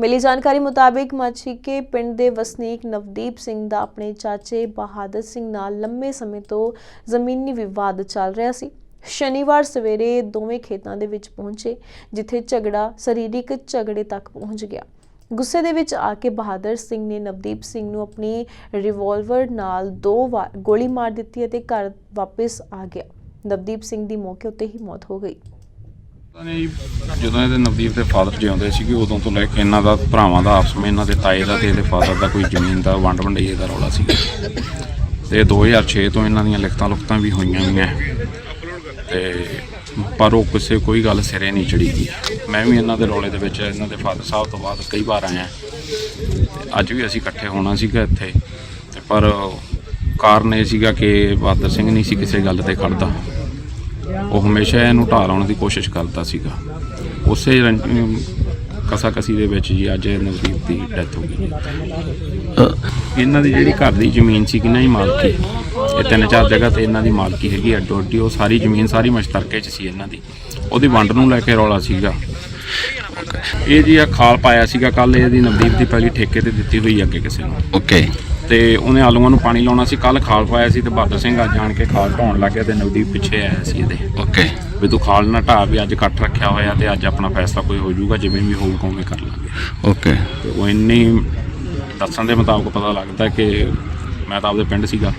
ਮਿਲੀ ਜਾਣਕਾਰੀ ਮੁਤਾਬਿਕ ਮਾਛੀਕੇ ਪਿੰਡ ਦੇ ਵਸਨੀਕ ਨਵਦੀਪ ਸਿੰਘ ਦਾ ਆਪਣੇ ਚਾਚੇ ਬਹਾਦਰ ਸਿੰਘ ਨਾਲ ਲੰਮੇ ਸਮੇਂ ਤੋਂ ਜ਼ਮੀਨੀ ਵਿਵਾਦ ਚੱਲ ਰਿਹਾ ਸੀ। ਸ਼ਨੀਵਾਰ ਸਵੇਰੇ ਦੋਵੇਂ ਖੇਤਾਂ ਦੇ ਵਿੱਚ ਪਹੁੰਚੇ, ਜਿੱਥੇ ਝਗੜਾ ਸਰੀਰਕ ਝਗੜੇ ਤੱਕ ਪਹੁੰਚ ਗਿਆ। ਗੁੱਸੇ ਦੇ ਵਿੱਚ ਆ ਕੇ ਬਹਾਦਰ ਸਿੰਘ ਨੇ ਨਵਦੀਪ ਸਿੰਘ ਨੂੰ ਆਪਣੀ ਰਿਵਾਲਵਰ ਨਾਲ ਦੋ ਵਾਰ ਗੋਲੀ ਮਾਰ ਦਿੱਤੀ ਅਤੇ ਘਰ ਵਾਪਸ ਆ ਗਿਆ। ਨਵਦੀਪ ਸਿੰਘ ਦੀ ਮੌਕੇ ਉੱਤੇ ਹੀ ਮੌਤ ਹੋ ਗਈ। ਜਦੋਂ ਇਹਦੇ ਨਵਦੀਪ ਦੇ ਫਾਦਰ ਜਿਉਂਦੇ ਸੀਗੇ, ਉਦੋਂ ਤੋਂ ਲੈ ਕੇ ਇਹਨਾਂ ਦਾ, ਭਰਾਵਾਂ ਦਾ ਆਪਸ ਵਿੱਚ, ਇਹਨਾਂ ਦੇ ਤਾਏ ਦਾ ਤੇ ਇਹਦੇ ਫਾਦਰ ਦਾ ਕੋਈ ਜ਼ਮੀਨ ਦਾ, ਵੰਡ ਵੰਡਈਏ ਦਾ ਰੌਲਾ ਸੀ ਤੇ 2006 ਤੋਂ ਇਹਨਾਂ ਦੀਆਂ ਲਿਖਤਾਂ ਲੁਖਤਾਂ ਵੀ ਹੋਈਆਂ ਹੋਈਆਂ। ਤੇ ਪਰ ਉਹ ਕਿਸੇ, ਕੋਈ ਗੱਲ ਸਿਰੇ ਨਹੀਂ ਚੜੀ ਗਈ। ਮੈਂ ਵੀ ਇਹਨਾਂ ਦੇ ਰੌਲੇ ਦੇ ਵਿੱਚ, ਇਹਨਾਂ ਦੇ ਫਾਦਰ ਸਾਹਿਬ ਤੋਂ ਬਾਅਦ ਕਈ ਵਾਰ ਆਇਆ। ਅੱਜ ਵੀ ਅਸੀਂ ਇਕੱਠੇ ਹੋਣਾ ਸੀਗਾ ਇੱਥੇ। ਪਰ ਕਾਰਨ ਇਹ ਸੀਗਾ ਕਿ ਬਹਾਦਰ ਸਿੰਘ ਨਹੀਂ ਸੀ ਕਿਸੇ ਗੱਲ ਤੇ ਖੜਦਾ। ਉਹ ਹਮੇਸ਼ਾ ਇਹਨੂੰ ਢਾਹ ਲਾਉਣ ਦੀ ਕੋਸ਼ਿਸ਼ ਕਰਦਾ ਸੀਗਾ। ਉਸੇ ਕਸਾ ਕਸੀ ਦੇ ਵਿੱਚ ਜੀ ਅੱਜ ਨਵਦੀਪ ਦੀ ਡੈਥ ਹੋ ਗਈ ਇਹਨਾਂ ਦੀ ਜਿਹੜੀ ਘਰ ਦੀ ਜ਼ਮੀਨ ਸੀ ਕਿੰਨਾ ਹੀ ਮਾਲਕੀ। ਇਹ ਤਿੰਨ ਚਾਰ ਜਗ੍ਹਾ ਤੇ ਇਹਨਾਂ ਦੀ ਮਾਲਕੀ ਹੈਗੀ, ਅੱਡੋ ਅੱਡੀ ਉਹ ਸਾਰੀ ਜ਼ਮੀਨ ਸਾਰੀ ਮਸ਼ਤਰਕੇ 'ਚ ਸੀ ਇਹਨਾਂ ਦੀ। ਉਹਦੀ ਵੰਡ ਨੂੰ ਲੈ ਕੇ ਰੌਲਾ ਸੀਗਾ। ਇਹ ਜੀ ਆ ਖਾਲ ਪਾਇਆ ਸੀਗਾ ਕੱਲ ਇਹਦੀ ਨਵਦੀਪ ਦੀ ਪਹਿਲੀ ਠੇਕੇ ਤੇ ਦਿੱਤੀ ਹੋਈ ਅੱਗੇ ਕਿਸੇ ਨੂੰ। ਓਕੇ ਤੇ ਉਹਨੇ ਆਲੂਆਂ ਨੂੰ ਪਾਣੀ ਲਾਉਣਾ ਸੀ। ਕੱਲ ਖਾਲ ਪਾਇਆ ਸੀ ਤੇ ਬਹਾਦਰ ਸਿੰਘ ਅੱਜ ਜਾਣ ਕੇ ਖਾਲ ਢਾਉਣ ਲੱਗ ਗਿਆ ਤੇ ਨਵਦੀਪ ਪਿੱਛੇ ਆਇਆ ਸੀ ਇਹਦੇ। ਓਕੇ ਵੀ ਤੂੰ ਖਾਲ ਨਾ ਢਾਹ ਵੀ ਅੱਜ ਇਕੱਠ ਰੱਖਿਆ ਹੋਇਆ ਤੇ ਅੱਜ ਆਪਣਾ ਫੈਸਲਾ ਕੋਈ ਹੋ ਜਾਊਗਾ ਜਿਵੇਂ ਵੀ ਹੋਊਗਾ ਉਵੇਂ ਕਰ ਲਾਂਗੇ। ਓਕੇ ਤੇ ਉਹ ਇੰਨੀ ਦੱਸਣ ਦੇ ਮੁਤਾਬਕ ਪਤਾ ਲੱਗਦਾ ਕਿ ਮੈਂ ਤਾਂ ਆਪਦੇ ਪਿੰਡ ਸੀਗਾ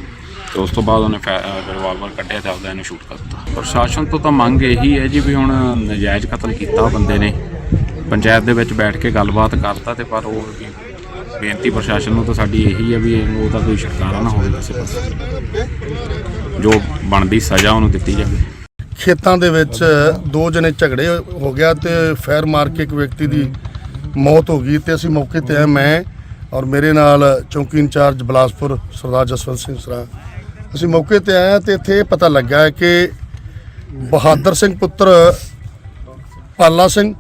ਤੇ ਉਸ ਤੋਂ ਬਾਅਦ ਉਹਨੇ ਰਿਵਾਲਵਰ ਕੱਢਿਆ ਤੇ ਆਪਦਾ ਇਹਨੂੰ ਸ਼ੂਟ ਕਰ ਦਿੱਤਾ। ਪ੍ਰਸ਼ਾਸਨ ਤੋਂ ਤਾਂ ਮੰਗ ਇਹੀ ਹੈ ਜੀ ਵੀ ਹੁਣ ਨਜਾਇਜ਼ ਕਤਲ ਕੀਤਾ ਬੰਦੇ ਨੇ। ਪੰਚਾਇਤ ਦੇ ਵਿੱਚ ਬੈਠ ਕੇ ਗੱਲਬਾਤ ਕਰਤਾ ਤੇ ਪਰ ਉਹ ਵੀ ਬੇਨਤੀ ਪ੍ਰਸ਼ਾਸਨ ਨੂੰ ਤਾਂ ਸਾਡੀ ਇਹੀ ਹੈ ਵੀ ਇਹਨੂੰ ਉਹਦਾ ਕੋਈ ਛੁਟਕਾਰਾ ਨਾ ਹੋਵੇ ਕਿਸੇ ਪਾਸੇ। ਜੋ ਬਣਦੀ ਸਜ਼ਾ ਉਹਨੂੰ ਦਿੱਤੀ ਜਾਵੇ। ਖੇਤਾਂ ਦੇ ਵਿੱਚ ਦੋ ਜਣੇ ਝਗੜੇ ਹੋ ਗਿਆ ਤੇ ਫਾਇਰ ਮਾਰ ਕੇ ਇੱਕ ਵਿਅਕਤੀ ਦੀ ਮੌਤ ਹੋ ਗਈ ਤੇ ਅਸੀਂ ਮੌਕੇ ਤੇ ਆਏ, ਮੈਂ ਔਰ ਮੇਰੇ ਨਾਲ ਚੌਂਕੀ ਇੰਚਾਰਜ ਬਲਾਸਪੁਰ ਸਰਦਾਰ ਜਸਵੰਤ ਸਿੰਘ ਸਰਾ। ਅਸੀਂ ਮੌਕੇ ਤੇ ਆਏ ਹਾਂ ਤੇ ਇੱਥੇ ਇਹ ਪਤਾ ਲੱਗਾ ਹੈ ਕਿ ਬਹਾਦਰ ਸਿੰਘ ਪੁੱਤਰ ਪਾਲਾ ਸਿੰਘ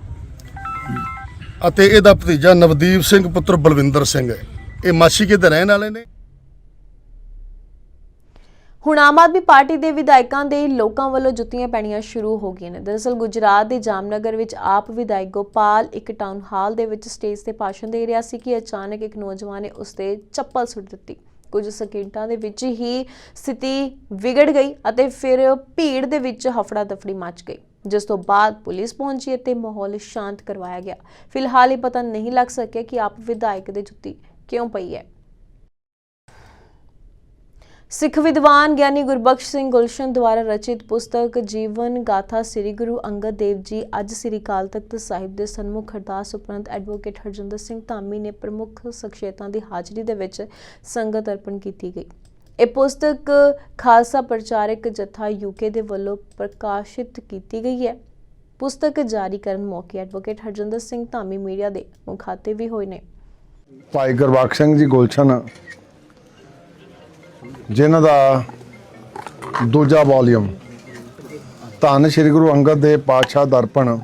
ਅਤੇ ਇਹਦਾ ਭਤੀਜਾ ਨਵਦੀਪ ਸਿੰਘ ਪੁੱਤਰ ਬਲਵਿੰਦਰ ਸਿੰਘ ਹੈ। ਇਹ ਮਾਛੀਕੇ ਦੇ ਰਹਿਣ ਵਾਲੇ ਨੇ? ਹੁਣ ਆਮ ਆਦਮੀ ਪਾਰਟੀ ਦੇ ਵਿਧਾਇਕਾਂ ਦੇ ਲੋਕਾਂ ਵੱਲੋਂ ਜੁੱਤੀਆਂ ਪੈਣੀਆਂ ਸ਼ੁਰੂ ਹੋ ਗਈਆਂ ਨੇ। ਦਰਅਸਲ ਗੁਜਰਾਤ ਦੇ ਜਾਮਨਗਰ ਵਿੱਚ ਆਪ ਵਿਧਾਇਕ ਗੋਪਾਲ ਇੱਕ ਟਾਊਨ ਹਾਲ ਦੇ ਵਿੱਚ ਸਟੇਜ ਤੇ ਭਾਸ਼ਣ ਦੇ ਰਿਹਾ ਸੀ ਕਿ ਅਚਾਨਕ ਇੱਕ ਨੌਜਵਾਨ ਨੇ ਉਸ ਤੇ ਚੱਪਲ ਸੁੱਟ ਦਿੱਤੀ। ਕੁਝ ਸਕਿੰਟਾਂ ਦੇ ਵਿੱਚ ਹੀ ਸਥਿਤੀ ਵਿਗੜ ਗਈ ਅਤੇ ਫਿਰ ਭੀੜ ਦੇ ਵਿੱਚ ਹਫੜਾ ਦਫੜੀ ਮਚ ਗਈ। ਜਿਸ ਤੋਂ ਬਾਅਦ ਪੁਲਿਸ ਪਹੁੰਚੀ ਅਤੇ ਮਾਹੌਲ ਸ਼ਾਂਤ ਕਰਵਾਇਆ ਗਿਆ। ਫਿਲਹਾਲ ਇਹ ਪਤਾ ਨਹੀਂ ਲੱਗ ਸਕਿਆ ਕਿ ਆਪ ਵਿਧਾਇਕ ਦੇ ਜੁੱਤੀ ਕਿਉਂ ਪਈ ਹੈ। ਸਿੱਖ ਵਿਦਵਾਨ ਗਿਆਨੀ ਗੁਰਬਖਸ਼ ਸਿੰਘ ਗੁਲਸ਼ਨ ਦੁਆਰਾ ਰਚਿਤ ਪੁਸਤਕ ਜੀਵਨ ਗਾਥਾ ਸ੍ਰੀ ਗੁਰੂ ਅੰਗਦ ਦੇਵ ਜੀ ਅੱਜ ਸ੍ਰੀ ਅਕਾਲ ਤਖਤ ਸਾਹਿਬ ਦੇ ਸਨਮੁਖ ਅਰਦਾਸ ਉਪਰੰਤ ਐਡਵੋਕੇਟ ਹਰਜਿੰਦਰ ਸਿੰਘ ਧਾਮੀ ਨੇ ਪ੍ਰਮੁੱਖ ਸ਼ਖਸੀਅਤਾਂ ਦੀ ਹਾਜ਼ਰੀ ਦੇ ਵਿੱਚ ਸੰਗਤ ਅਰਪਣ ਕੀਤੀ ਗਈ। ਇਹ ਪੁਸਤਕ ਖਾਲਸਾ ਪ੍ਰਚਾਰਕ ਜਥਾ ਯੂਕੇ ਦੇ ਵੱਲੋਂ ਪ੍ਰਕਾਸ਼ਿਤ ਕੀਤੀ ਗਈ ਹੈ। ਪੁਸਤਕ ਜਾਰੀ ਕਰਨ ਮੌਕੇ ਐਡਵੋਕੇਟ ਹਰਜਿੰਦਰ ਸਿੰਘ ਧਾਮੀ ਮੀਡੀਆ ਦੇ ਮੁਖਾਤਿਬ ਵੀ ਹੋਏ ਨੇ। ਭਾਈ ਗੁਰਬਖਸ਼ ਸਿੰਘ ਜੀ ਗੁਲਸ਼ਨ, ਜਿਨ੍ਹਾਂ ਦਾ ਦੂਜਾ ਵੋਲੀਅਮ ਧੰਨ ਸ੍ਰੀ ਗੁਰੂ ਅੰਗਦ ਦੇਵ ਪਾਤਸ਼ਾਹ ਦਰਪਣ,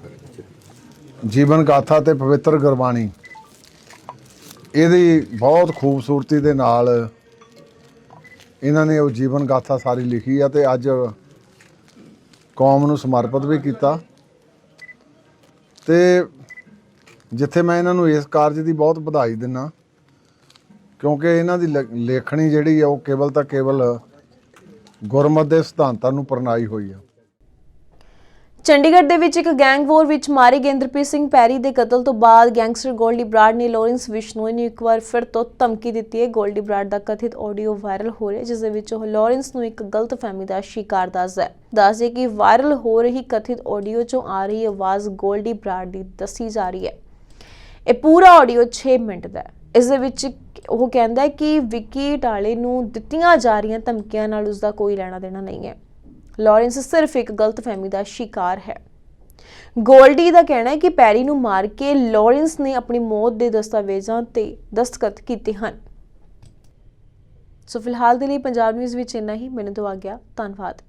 ਜੀਵਨ ਗਾਥਾ ਤੇ ਪਵਿੱਤਰ ਗੁਰਬਾਣੀ, ਇਹਦੀ ਬਹੁਤ ਖੂਬਸੂਰਤੀ ਦੇ ਨਾਲ ਇਹਨਾਂ ਨੇ ਉਹ ਜੀਵਨ ਗਾਥਾ ਸਾਰੀ ਲਿਖੀ ਆ ਤੇ ਅੱਜ ਕੌਮ ਨੂੰ ਸਮਰਪਿਤ ਵੀ ਕੀਤਾ। ਤੇ ਜਿੱਥੇ ਮੈਂ ਇਹਨਾਂ ਨੂੰ ਇਸ ਕਾਰਜ ਦੀ ਬਹੁਤ ਵਧਾਈ ਦਿੰਨਾ, ਕਿਉਂਕਿ ਇਹਨਾਂ ਦੀ ਲ- ਲੇਖਣੀ ਜਿਹੜੀ ਆ ਉਹ ਕੇਵਲ ਤਾਂ ਕੇਵਲ ਗੁਰਮਤ ਦੇ ਸਿਧਾਂਤਾਂ ਨੂੰ ਪ੍ਰਣਾਈ ਹੋਈ ਆ। ਚੰਡੀਗੜ੍ਹ ਦੇ ਵਿੱਚ ਇੱਕ ਗੈਂਗ ਵਾਰ ਵਿੱਚ ਮਾਰੇ ਗੇਂਦਰਪ੍ਰੀਤ ਸਿੰਘ ਪੈਰੀ ਦੇ ਕਤਲ ਤੋਂ ਬਾਅਦ ਗੈਂਗਸਟਰ ਗੋਲਡੀ ਬਰਾਡ ਨੇ ਲਾਰੈਂਸ ਵਿਸ਼ਨੋਈ ਨੂੰ ਇੱਕ ਵਾਰ ਫਿਰ ਤੋਂ ਧਮਕੀ ਦਿੱਤੀ ਹੈ। ਗੋਲਡੀ ਬਰਾਡ ਦਾ ਕਥਿਤ ਆਡੀਓ ਵਾਇਰਲ ਹੋ ਰਿਹਾ ਹੈ, ਜਿਸ ਦੇ ਵਿੱਚ ਉਹ ਲਾਰੈਂਸ ਨੂੰ ਇੱਕ ਗਲਤਫਹਿਮੀ ਦਾ ਸ਼ਿਕਾਰ ਦੱਸਦਾ ਹੈ। ਦੱਸਦੇ ਕਿ ਵਾਇਰਲ ਹੋ ਰਹੀ ਕਥਿਤ ਆਡੀਓ 'ਚੋਂ ਆ ਰਹੀ ਆਵਾਜ਼ ਗੋਲਡੀ ਬਰਾਡ ਦੀ ਦੱਸੀ ਜਾ ਰਹੀ ਹੈ। ਇਹ ਪੂਰਾ ਆਡੀਓ 6 ਮਿੰਟ ਦਾ ਹੈ। ਇਸ ਦੇ ਵਿੱਚ ਉਹ ਕਹਿੰਦਾ ਹੈ ਕਿ ਵਿੱਕੀ ਟਾਲੇ ਨੂੰ ਦਿੱਤੀਆਂ ਜਾ ਰਹੀਆਂ ਧਮਕੀਆਂ ਨਾਲ ਉਸ ਦਾ ਕੋਈ ਲੈਣਾ ਦੇਣਾ ਨਹੀਂ ਹੈ। ਲਾਰੈਂਸ ਸਿਰਫ ਇੱਕ ਗਲਤਫਹਿਮੀ ਦਾ ਸ਼ਿਕਾਰ ਹੈ। ਗੋਲਡੀ ਦਾ ਕਹਿਣਾ ਹੈ ਕਿ ਪੈਰੀ ਨੂੰ ਮਾਰ ਕੇ ਲਾਰੈਂਸ ਨੇ ਆਪਣੀ ਮੌਤ ਦੇ ਦਸਤਾਵੇਜ਼ਾਂ ਤੇ ਦਸਤਖਤ ਕੀਤੇ ਹਨ। ਸੋ ਫਿਲਹਾਲ ਦੇ ਲਈ ਪੰਜਾਬ ਨਿਊਜ਼ ਵਿੱਚ ਇੰਨਾ ਹੀ। ਮੈਨੂੰ ਤੋਂ ਆ ਗਿਆ ਧੰਨਵਾਦ।